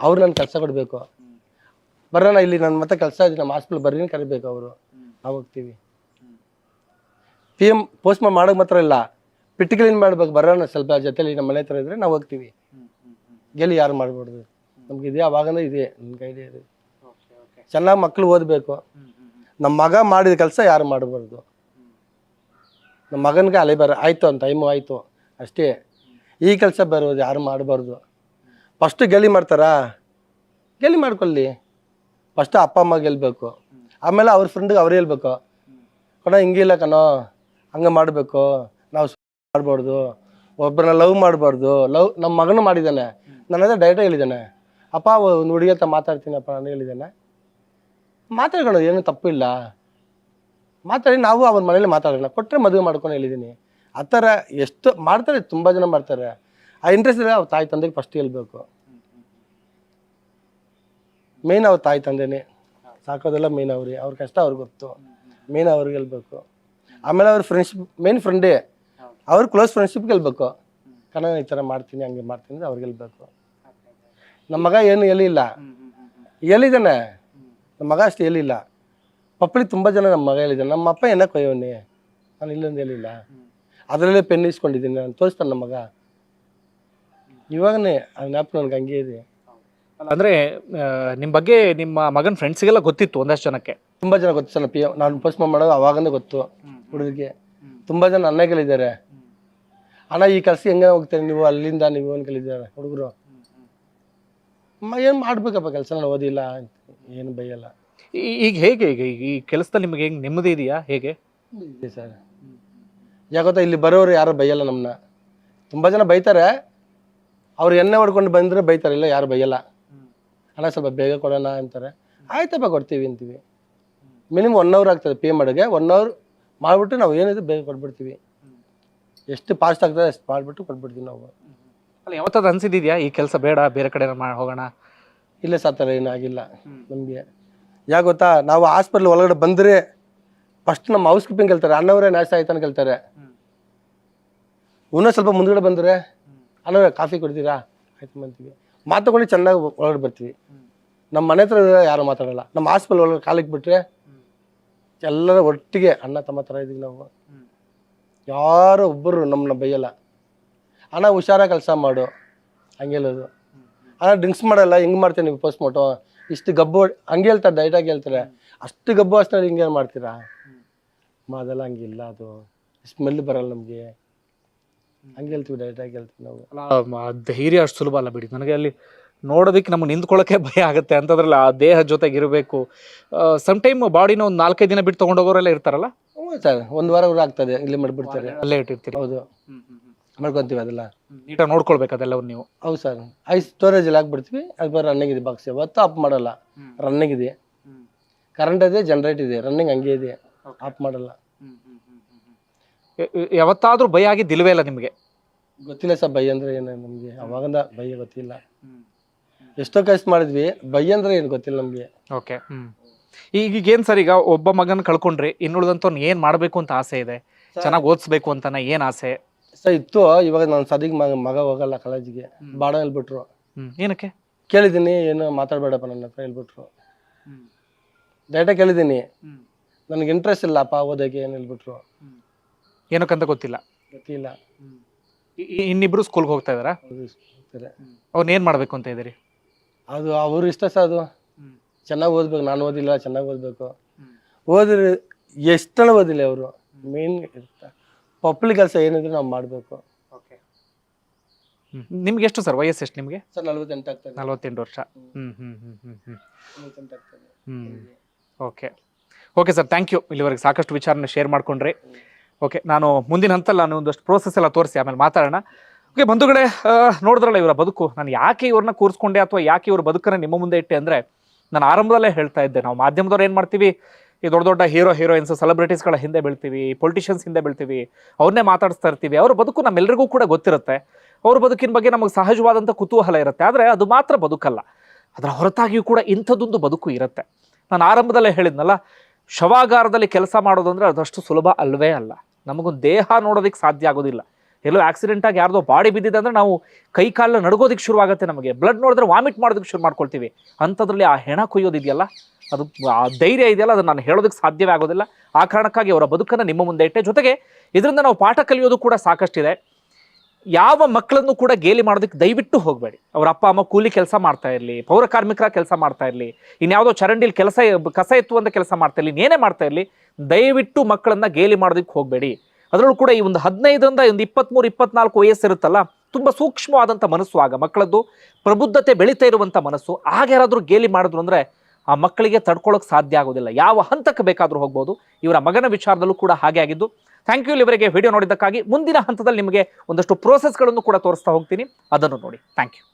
ಅವ್ರು ನನ್ನ ಕೆಲಸ ಕೊಡಬೇಕು. ಬರೋಣ ಇಲ್ಲಿ ನನ್ನ ಮತ್ತೆ ಕೆಲಸ ಇದೆ ನಮ್ಮ ಹಾಸ್ಪಿಟಲ್ ಬರ್ರಿ ಕರಿಬೇಕು ಅವರು. ನಾವು ಹೋಗ್ತೀವಿ. ಪಿ ಎಂ ಪೋಸ್ಟ್ ಮಾಡೋಕೆ ಮಾತ್ರ ಇಲ್ಲ. ಪಿಟ್ ಕ್ಲೀನ್ ಮಾಡ್ಬೇಕು, ಬರೋಣ ಸ್ವಲ್ಪ ಜೊತೆಲಿ ನಮ್ಮ ಮನೆ ಹತ್ರ ಇದ್ರೆ ನಾವು ಹೋಗ್ತೀವಿ. ಗೆಲ್ಲಿ ಯಾರು ಮಾಡ್ಬಾರ್ದು? ನಮ್ಗೆ ಇದೆ ಅವಾಗನೂ ಇದೆ ನನ್ನ ಕೈಲಿ ಇದೆ. ಚೆನ್ನಾಗಿ ಮಕ್ಕಳು ಓದಬೇಕು. ನಮ್ಮ ಮಗ ಮಾಡಿದ ಕೆಲಸ ಯಾರು ಮಾಡಬಾರ್ದು? ನಮ್ಮ ಮಗನಿಗೆ ಅಲೆ ಬರ, ಆಯಿತು ಅಂತ, ಟೈಮು ಆಯಿತು. ಅಷ್ಟೇ. ಈ ಕೆಲಸ ಬರೋದು ಯಾರು ಮಾಡಬಾರ್ದು? ಫಸ್ಟು ಗೆಲಿ ಮಾಡ್ತಾರಾ? ಗೆಲಿ ಮಾಡ್ಕೊಳ್ಳಿ. ಫಸ್ಟ್ ಅಪ್ಪ, ಅಮ್ಮ ಗೆಲ್ಬೇಕು. ಆಮೇಲೆ ಅವ್ರ ಫ್ರೆಂಡ್ಗೆ ಅವ್ರು ಹೇಳ್ಬೇಕು. ಕಣ ಹಿಂಗಿಲ್ಲ ಕಣೋ. ಹಂಗೆ ಮಾಡಬೇಕು. ಮಾಡಬಾರ್ದು ಒಬ್ಬರನ್ನ ಲವ್ ಮಾಡಬಾರ್ದು ಲವ್ ನಮ್ಮ ಮಗನು ಮಾಡಿದ್ದಾನೆ ನನ್ನ ಹತ್ರ ಡೈರೆಕ್ಟ್ ಹೇಳಿದ್ದಾನೆ ಅಪ್ಪ, ಒಂದು ಹುಡುಗಿ ಅಂತ ಮಾತಾಡ್ತೀನಪ್ಪ ನಾನು ಹೇಳಿದ್ದಾನೆ ಮಾತಾಡ್ಕೊಳ್ಳೋದು ಏನು ತಪ್ಪಿಲ್ಲ ಮಾತಾಡಿ, ನಾವು ಅವ್ರ ಮನೇಲಿ ಮಾತಾಡೋಣ ಕೊಟ್ಟರೆ ಮದುವೆ ಮಾಡ್ಕೊಂಡು ಹೇಳಿದ್ದೀನಿ ಆ ಥರ ಎಷ್ಟು ಮಾಡ್ತಾರೆ, ತುಂಬ ಜನ ಮಾಡ್ತಾರೆ. ಆ ಇಂಟ್ರೆಸ್ಟ್ ಇದೆ ಅವ್ರ ತಾಯಿ ತಂದೆಗೆ ಫಸ್ಟ್ ಹೇಳ್ಬೇಕು. ಮೇನ್ ಅವ್ರ ತಾಯಿ ತಂದೆನೇ. ಸಾಕೋದೆಲ್ಲ ಮೇನ್ ಅವ್ರಿಗೆ ಅವ್ರ ಕಷ್ಟ ಅವ್ರಿಗೆ ಗೊತ್ತು. ಮೇನ್ ಅವ್ರಿಗೆ ಹೇಳ್ಬೇಕು. ಆಮೇಲೆ ಅವ್ರ ಫ್ರೆಂಡ್ಸ್ ಮೇನ್ ಫ್ರೆಂಡೇ ಅವ್ರ ಕ್ಲೋಸ್ ಫ್ರೆಂಡ್ಶಿಪ್ಗೆ ಹೇಳ್ಬೇಕು ಕಣ ಈ ಥರ ಮಾಡ್ತೀನಿ ಹಂಗೆ ಮಾಡ್ತೀನಿ ಅಂತ ಅವ್ರಿಗೆ ಹೇಳ್ಬೇಕು ನಮ್ಮ ಮಗ ಏನು ಎಲ್ಲಿಲ್ಲ. ಎಲ್ಲಿದ್ದಾನೆ? ನಮ್ಮ ಮಗ ಅಷ್ಟು ಎಲ್ಲಿಲ್ಲ. ಪಪ್ಪಳಿ ತುಂಬ ಜನ ನಮ್ಮ ಮಗ ಹೇಳಿದ್ದಾನೆ ನಮ್ಮ ಅಪ್ಪ ಏನಕ್ಕೆ ಕೊಯ್ಯವನಿ ನಾನು ಇಲ್ಲೊಂದು ಹೇಳಿಲ್ಲ ಅದರಲ್ಲೇ ಪೆನ್ ಇಸ್ಕೊಂಡಿದ್ದೀನಿ ನಾನು ತೋರಿಸ್ತಾನೆ ನಮ್ಮ ಮಗ. ಇವಾಗನೇ ಆ ಜ್ಞಾಪಕ ನನಗೆ ಹಂಗೆ ಇದೆ. ಅಂದ್ರೆ ನಿಮ್ಮ ನಿಮ್ ಬಗ್ಗೆ ನಿಮ್ಮ ಮಗನ ಫ್ರೆಂಡ್ಸ್ಗೆಲ್ಲ ಗೊತ್ತಿತ್ತು ಒಂದಷ್ಟು ಜನಕ್ಕೆ? ತುಂಬ ಜನ ಗೊತ್ತು ಸರ್ ಪಿ ನಾನು ಪೋಸ್ಟ್ ಮಾಡೋದು ಅವಾಗಂದೇ ಗೊತ್ತು ಹುಡುಗರಿಗೆ ತುಂಬ ಜನ ಅನ್ನಗಳಿದ್ದಾರೆ ಅಣ್ಣ ಈ ಕೆಲಸ ಹೆಂಗೆ ಹೋಗ್ತೀರಿ ನೀವು? ಅಲ್ಲಿಂದ ನೀವು ಏನು ಕೇಳಿದ್ದಾರೆ ಹುಡುಗರು. ಏನು ಮಾಡ್ಬೇಕಪ್ಪ ಕೆಲಸ? ನಾನು ಓದಿಲ್ಲ ಅಂತ. ಏನು ಬೈಯಲ್ಲ. ಈ- ಈಗ ಹೇಗೆ ಈಗ ಈ ಕೆಲಸದಲ್ಲಿ ನಿಮಗೆ ಹೆಂಗ್ ನೆಮ್ಮದಿ ಇದೆಯಾ? ಹೇಗೆ? ಇದೆ ಸರ್. ಯಾಕೊತ್ತಾ ಇಲ್ಲಿ ಬರೋರು ಯಾರು ಬೈಯಲ್ಲ ನಮ್ಮನ್ನ ತುಂಬ ಜನ ಬೈತಾರೆ. ಅವ್ರು ಎಣ್ಣೆ ಹೊಡ್ಕೊಂಡು ಬಂದರೆ ಬೈತಾರೆ ಇಲ್ಲ ಯಾರು ಬೈಯಲ್ಲ. ಅಣ್ಣ ಸ್ವಲ್ಪ ಬೇಗ ಕೊಡೋಣ ಅಂತಾರೆ. ಆಯ್ತಪ್ಪ ಕೊಡ್ತೀವಿ ಅಂತೀವಿ. ಮಿನಿಮಮ್ ಒನ್ ಅವರ್ ಆಗ್ತದೆ ಪೇ ಮಾಡೋಕ್ಕೆ ಒನ್ ಅವರ್ ಮಾಡಿಬಿಟ್ಟು ನಾವು ಏನಿದೆ ಬೇಗ ಕೊಟ್ಬಿಡ್ತೀವಿ. ಎಷ್ಟು ಪಾಸ್ಟ್ ಆಗ್ತದೆ ಅಷ್ಟು ಮಾಡಿಬಿಟ್ಟು ಕೊಟ್ಬಿಡ್ತೀವಿ ನಾವು. ಅಲ್ಲ ಯಾವತ್ತಾದ್ರು ಅನ್ಸಿದ್ಯಾ ಈ ಕೆಲಸ ಬೇಡ ಬೇರೆ ಕಡೆ ಮಾಡಿ ಹೋಗೋಣ? ಇಲ್ಲೇ ಸಾತರ ಏನಾಗಿಲ್ಲ ನಮಗೆ. ಯಾಕೆ ಗೊತ್ತಾ ನಾವು ಹಾಸ್ಪಿಟ್ಲ್ ಒಳಗಡೆ ಬಂದರೆ ಫಸ್ಟ್ ನಮ್ಮ ಹೌಸ್ ಕೀಪಿಂಗ್ ಕೇಳ್ತಾರೆ ಅಣ್ಣವರೇ ನಾಶ ಆಯ್ತು ಅಂತ ಕೇಳ್ತಾರೆ. ಇನ್ನೂ ಸ್ವಲ್ಪ ಮುಂದ್ಗಡೆ ಬಂದರೆ ಅಣ್ಣವ್ರೆ ಕಾಫಿ ಕೊಡ್ತೀರಾ? ಆಯ್ತು ಅಂತೀವಿ. ಮಾತುಕೊಂಡು ಚೆನ್ನಾಗಿ ಒಳಗಡೆ ಬರ್ತೀವಿ. ನಮ್ಮ ಮನೆ ಹತ್ರ ಯಾರು ಮಾತಾಡಲ್ಲ ನಮ್ಮ ಹಾಸ್ಪಿಟ್ಲ್ ಒಳಗಡೆ ಕಾಲಿಗೆ ಬಿಟ್ಟರೆ ಎಲ್ಲರ ಒಟ್ಟಿಗೆ ಅಣ್ಣ ತಮ್ಮ ಥರ ಇದೀವಿ ನಾವು. ಯಾರು ಒಬ್ಬರು ನಮ್ಮನ್ನ ಬೈಯಲ್ಲ. ಅಣ್ಣ ಹುಷಾರಾಗಿ ಕೆಲಸ ಮಾಡು. ಹಂಗೆ ಹೇಳೋದು. ಅಣ್ಣ ಡ್ರಿಂಕ್ಸ್ ಮಾಡಲ್ಲ, ಹೆಂಗೆ ಮಾಡ್ತೀನಿ ನೀವು ಪೋಸ್ಟ್ ಮೋಟೋ ಇಷ್ಟು ಗಬ್ಬು, ಹಂಗೆ ಹೇಳ್ತಾರೆ ಡೈಟಾಗಿ ಹೇಳ್ತಾರೆ. ಅಷ್ಟು ಗಬ್ಬು ಅಷ್ಟು ಹಿಂಗೇನು ಮಾಡ್ತೀರಾ? ಅಮ್ಮ, ಅದೆಲ್ಲ ಹಂಗಿಲ್ಲ ಅದು. ಸ್ಮೆಲ್ ಬರಲ್ಲ ನಮಗೆ. ಹಂಗೆ ಹೇಳ್ತೀವಿ ಡೈಟಾಗಿ ಹೇಳ್ತೀವಿ ನಾವು. ಅಲ್ಲ ಧೈರ್ಯ ಅಷ್ಟು ಸುಲಭ ಅಲ್ಲ ಬಿಡಿ. ನನಗೆ ಅಲ್ಲಿ ನೋಡೋದಕ್ಕೆ ನಮ್ಗೆ ನಿಂತ್ಕೊಳ್ಳೋಕೆ ಭಯ ಆಗುತ್ತೆ. ಅಂತದ್ರಲ್ಲಿ ಆ ದೇಹ ಜೊತೆಗೆ ಇರಬೇಕು. ಸಮ್ ಟೈಮ್ ಬಾಡಿನ ಒಂದು ನಾಲ್ಕೈದು ದಿನ ಬಿಟ್ಟು ತೊಗೊಂಡೋಗೋರೆಲ್ಲ ಇರ್ತಾರಲ್ಲ? ಸರ್ ಒಂದು ವಾರ ಊರ ಆಗ್ತದೆ ಇಲ್ಲಿ ಮಾಡಿಬಿಡ್ತಾರೆ. ಅಲ್ಲೇ ಇಟ್ಟಿರ್ತೀರಿ. ಹೌದು. ಮಾಡ್ಕೊತೀವಿ ಅದೆಲ್ಲ. ನೀಟಾಗಿ ನೋಡ್ಕೊಳ್ಬೇಕು ನೀವು. ಹೌದು ಸರ್. ಐಸ್ ಸ್ಟೋರೇಜಲ್ಲಿ ಹಾಕ್ಬಿಡ್ತೀವಿ ಅದು ರನ್ನಿಂಗ್ ಇದೆ ಬಾಕ್ಸ್ ಯಾವತ್ತೂ ಆಫ್ ಮಾಡಲ್ಲ. ರನ್ನಿಂಗ್ ಇದೆ. ಕರೆಂಟ್ ಇದೆ ಜನರೇಟ್ ಇದೆ ರನ್ನಿಂಗ್ ಹಂಗೆ ಇದೆ. ಆಫ್ ಮಾಡಲ್ಲ. ಯಾವತ್ತಾದ್ರೂ ಭಯ ಆಗಿದ್ದಿಲ್ವೇ ಇಲ್ಲ ನಿಮಗೆ? ಗೊತ್ತಿಲ್ಲ ಸರ್ ಭಯ ಅಂದ್ರೆ ಏನು ನಮಗೆ? ಅವಾಗಿಂದ ಭಯ ಗೊತ್ತಿಲ್ಲ. ಎಷ್ಟೋ ಕೆಲಸ ಮಾಡಿದ್ವಿ ಭಯ ಅಂದ್ರೆ ಏನು ಗೊತ್ತಿಲ್ಲ ನಮಗೆ. ಓಕೆ ಈಗೇನ್ ಸರ್ ಈಗ ಒಬ್ಬ ಮಗನ ಕಳ್ಕೊಂಡ್ರಿ ಇನ್ನುಳಿದಂತವ್ನ ಏನ್ ಮಾಡ್ಬೇಕು ಅಂತ ಆಸೆ ಇದೆ? ಚೆನ್ನಾಗಿ ಓದಿಸ್ಬೇಕು ಅಂತಾನೆ ಏನ್ ಆಸೆ? ಸರ್ ಇತ್ತು ಇವಾಗ ನಾನು ಸದಿಗ್ ಮಗ ಮಗ ಹೋಗಲ್ಲ ಕಾಲೇಜಿಗೆ. ಬಾಡ ಹೇಳ್ಬಿಟ್ರು. ಏನಕ್ಕೆ? ಕೇಳಿದೀನಿ ಏನು ಮಾತಾಡಬೇಡಪ್ಪ ನನ್ನ ಹತ್ರ ಹೇಳ್ಬಿಟ್ರು. ಡೈರೆಕ್ಟಾಗಿ ಕೇಳಿದೀನಿ. ನನಗೆ ಇಂಟ್ರೆಸ್ಟ್ ಇಲ್ಲಪ್ಪ ಓದೋಕೆ ಏನು ಹೇಳ್ಬಿಟ್ರು. ಏನಕ್ಕಂತ ಗೊತ್ತಿಲ್ಲ? ಗೊತ್ತಿಲ್ಲ. ಇನ್ನಿಬ್ರು ಸ್ಕೂಲ್ಗೆ ಹೋಗ್ತಾ ಇದಾರ. ಅವ್ನ ಏನ್ ಮಾಡ್ಬೇಕು ಅಂತ ಇದ್ದೀರಿ? ಅದು ಅವ್ರ ಇಷ್ಟ ಸರ್ ಅದು. ಚೆನ್ನಾಗಿ ಓದ್ಬೇಕು ನಾನು ಓದಿಲ್ಲ ಚೆನ್ನಾಗಿ ಓದಬೇಕು. ಓದಿದ್ರೆ ಎಷ್ಟೆಲ್ಲ ಓದಿಲ್ಲ ಅವರು ಮೇನ್ ಪಬ್ಲಿಕ್ ಕೆಲಸ ಏನಿದ್ರು ನಾವು ಮಾಡಬೇಕು. ನಿಮ್ಗೆ ಎಷ್ಟು ಸರ್ ವಯಸ್ಸು ಎಷ್ಟು ನಿಮಗೆ? ಸರ್ ನಲ್ವತ್ತೆಂಟು ಆಗ್ತದೆ ನಲವತ್ತೆಂಟು ವರ್ಷ. ಹ್ಮ್. ಹ್ಮ್ ಹ್ಮ್ ಹ್ಮ್ ಹ್ಮ್ ನಲ್ವತ್ತೆಂಟು ಆಗ್ತದೆ ಹ್ಮ್. Okay okay sir thank you ಇಲ್ಲಿವರೆಗೆ ಸಾಕಷ್ಟು ವಿಚಾರನ ಶೇರ್ ಮಾಡ್ಕೊಂಡ್ರಿ. ಓಕೆ ನಾನು ಮುಂದಿನ ಹಂತಲ್ಲಿ ನಾನು ಒಂದಷ್ಟು ಪ್ರೋಸೆಸ್ ಎಲ್ಲ ತೋರಿಸಿ ಆಮೇಲೆ ಮಾತಾಡೋಣ. ಓಕೆ ಬಂಧುಗಳೇ ನೋಡಿದ್ರಲ್ಲ ಇವರ ಬದುಕು. ನಾನು ಯಾಕೆ ಇವ್ರನ್ನ ಕೂರಿಸ್ಕೊಂಡೆ ಅಥವಾ ಯಾಕೆ ಇವ್ರ ಬದುಕನ್ನ ನಿಮ್ಮ ಮುಂದೆ ಇಟ್ಟೆ ಅಂದರೆ ನಾನು ಆರಂಭದಲ್ಲೇ ಹೇಳ್ತಾ ಇದ್ದೆ, ನಾವು ಮಾಧ್ಯಮದವ್ರು ಏನು ಮಾಡ್ತೀವಿ? ಈ ದೊಡ್ಡ ದೊಡ್ಡ ಹೀರೋ ಹೀರೋಯಿನ್ಸ್ ಸೆಲೆಬ್ರಿಟೀಸ್ಗಳ ಹಿಂದೆ ಬೀಳ್ತೀವಿ ಪೊಲಿಟಿಷಿಯನ್ಸ್ ಹಿಂದೆ ಬೀಳ್ತೀವಿ, ಅವ್ರನ್ನೇ ಮಾತಾಡಿಸ್ತಾ ಇರ್ತೀವಿ. ಅವ್ರ ಬದುಕು ನಮ್ಮೆಲ್ಲರಿಗೂ ಕೂಡ ಗೊತ್ತಿರುತ್ತೆ. ಅವ್ರ ಬದುಕಿನ ಬಗ್ಗೆ ನಮಗೆ ಸಹಜವಾದಂಥ ಕುತೂಹಲ ಇರುತ್ತೆ. ಆದರೆ ಅದು ಮಾತ್ರ ಬದುಕಲ್ಲ. ಅದರ ಹೊರತಾಗಿಯೂ ಕೂಡ ಇಂಥದ್ದೊಂದು ಬದುಕು ಇರುತ್ತೆ. ನಾನು ಆರಂಭದಲ್ಲೇ ಹೇಳಿದ್ನಲ್ಲ, ಶವಾಗಾರದಲ್ಲಿ ಕೆಲಸ ಮಾಡೋದಂದ್ರೆ ಅದಷ್ಟು ಸುಲಭ ಅಲ್ವೇ ಅಲ್ಲ. ನಮಗೊಂದು ದೇಹ ನೋಡೋದಕ್ಕೆ ಸಾಧ್ಯ ಆಗೋದಿಲ್ಲ. ಎಲ್ಲೋ ಆಕ್ಸಿಡೆಂಟ್ ಆಗಿ ಯಾರ್ದೋ ಬಾಡಿ ಬಿದ್ದಿದೆ ಅಂದ್ರೆ ನಾವು ಕೈ ಕಾಲ ಶುರು ಶುರುವಾಗುತ್ತೆ ನಮಗೆ. ಬ್ಲಡ್ ನೋಡಿದ್ರೆ ವಾಮಿಟ್ ಮಾಡೋದಕ್ಕೆ ಶುರು ಮಾಡ್ಕೊಳ್ತೀವಿ. ಅಂಥದ್ರಲ್ಲಿ ಆ ಹೆಣ ಕೊಯ್ಯೋದಿದೆಯಲ್ಲ? ಅದು ಆ ಧೈರ್ಯ ಇದೆಯಲ್ಲ? ಅದನ್ನು ನಾನು ಹೇಳೋದಕ್ಕೆ ಸಾಧ್ಯವೇ ಆಗೋದಿಲ್ಲ. ಆ ಕಾರಣಕ್ಕಾಗಿ ಅವರ ಬದುಕನ್ನು ನಿಮ್ಮ ಮುಂದೆ ಇಟ್ಟೆ. ಜೊತೆಗೆ ಇದರಿಂದ ನಾವು ಪಾಠ ಕಲಿಯೋದು ಕೂಡ ಸಾಕಷ್ಟಿದೆ. ಯಾವ ಮಕ್ಕಳನ್ನು ಕೂಡ ಗೇಲಿ ಮಾಡೋದಕ್ಕೆ ದಯವಿಟ್ಟು ಹೋಗಬೇಡಿ. ಅವ್ರ ಅಪ್ಪ, ಅಮ್ಮ ಕೂಲಿ ಕೆಲಸ ಮಾಡ್ತಾ ಇರಲಿ, ಪೌರ ಕಾರ್ಮಿಕರ ಕೆಲಸ ಮಾಡ್ತಾ ಇರಲಿ, ಇನ್ಯಾವುದೋ ಚರಂಡಿಲಿ ಕೆಲಸ, ಕಸ ಎತ್ತುವಂಥ ಕೆಲಸ ಮಾಡ್ತಾ ಇರಲಿ ಏನೇ ಮಾಡ್ತಾ ಇರಲಿ, ದಯವಿಟ್ಟು ಮಕ್ಕಳನ್ನ ಗೇಲಿ ಮಾಡೋದಕ್ಕೆ ಹೋಗಬೇಡಿ. ಅದರಲ್ಲೂ ಕೂಡ ಈ ಒಂದು ಹದಿನೈದರಿಂದ ಒಂದು ಇಪ್ಪತ್ತ್ಮೂರು ಇಪ್ಪತ್ನಾಲ್ಕು ವಯಸ್ಸಿರುತ್ತಲ್ಲ, ತುಂಬ ಸೂಕ್ಷ್ಮವಾದಂಥ ಮನಸ್ಸು ಆಗ ಮಕ್ಕಳದ್ದು, ಪ್ರಬುದ್ಧತೆ ಬೆಳೀತಾ ಇರುವಂಥ ಮನಸ್ಸು, ಆಗ ಯಾರಾದರೂ ಗೇಲಿ ಮಾಡಿದ್ರು ಅಂದರೆ ಆ ಮಕ್ಕಳಿಗೆ ತಡ್ಕೊಳ್ಳೋಕೆ ಸಾಧ್ಯ ಆಗೋದಿಲ್ಲ. ಯಾವ ಹಂತಕ್ಕೆ ಬೇಕಾದರೂ ಹೋಗ್ಬೋದು. ಇವರ ಮಗನ ವಿಚಾರದಲ್ಲೂ ಕೂಡ ಹಾಗೆ ಆಗಿದ್ದು. ಥ್ಯಾಂಕ್ ಯು ಇವರಿಗೆ ವಿಡಿಯೋ ನೋಡಿದ್ದಕ್ಕಾಗಿ. ಮುಂದಿನ ಹಂತದಲ್ಲಿ ನಿಮಗೆ ಒಂದಷ್ಟು ಪ್ರೋಸೆಸ್ಗಳನ್ನು ಕೂಡ ತೋರಿಸ್ತಾ ಹೋಗ್ತೀನಿ. ಅದನ್ನು ನೋಡಿ. Thank you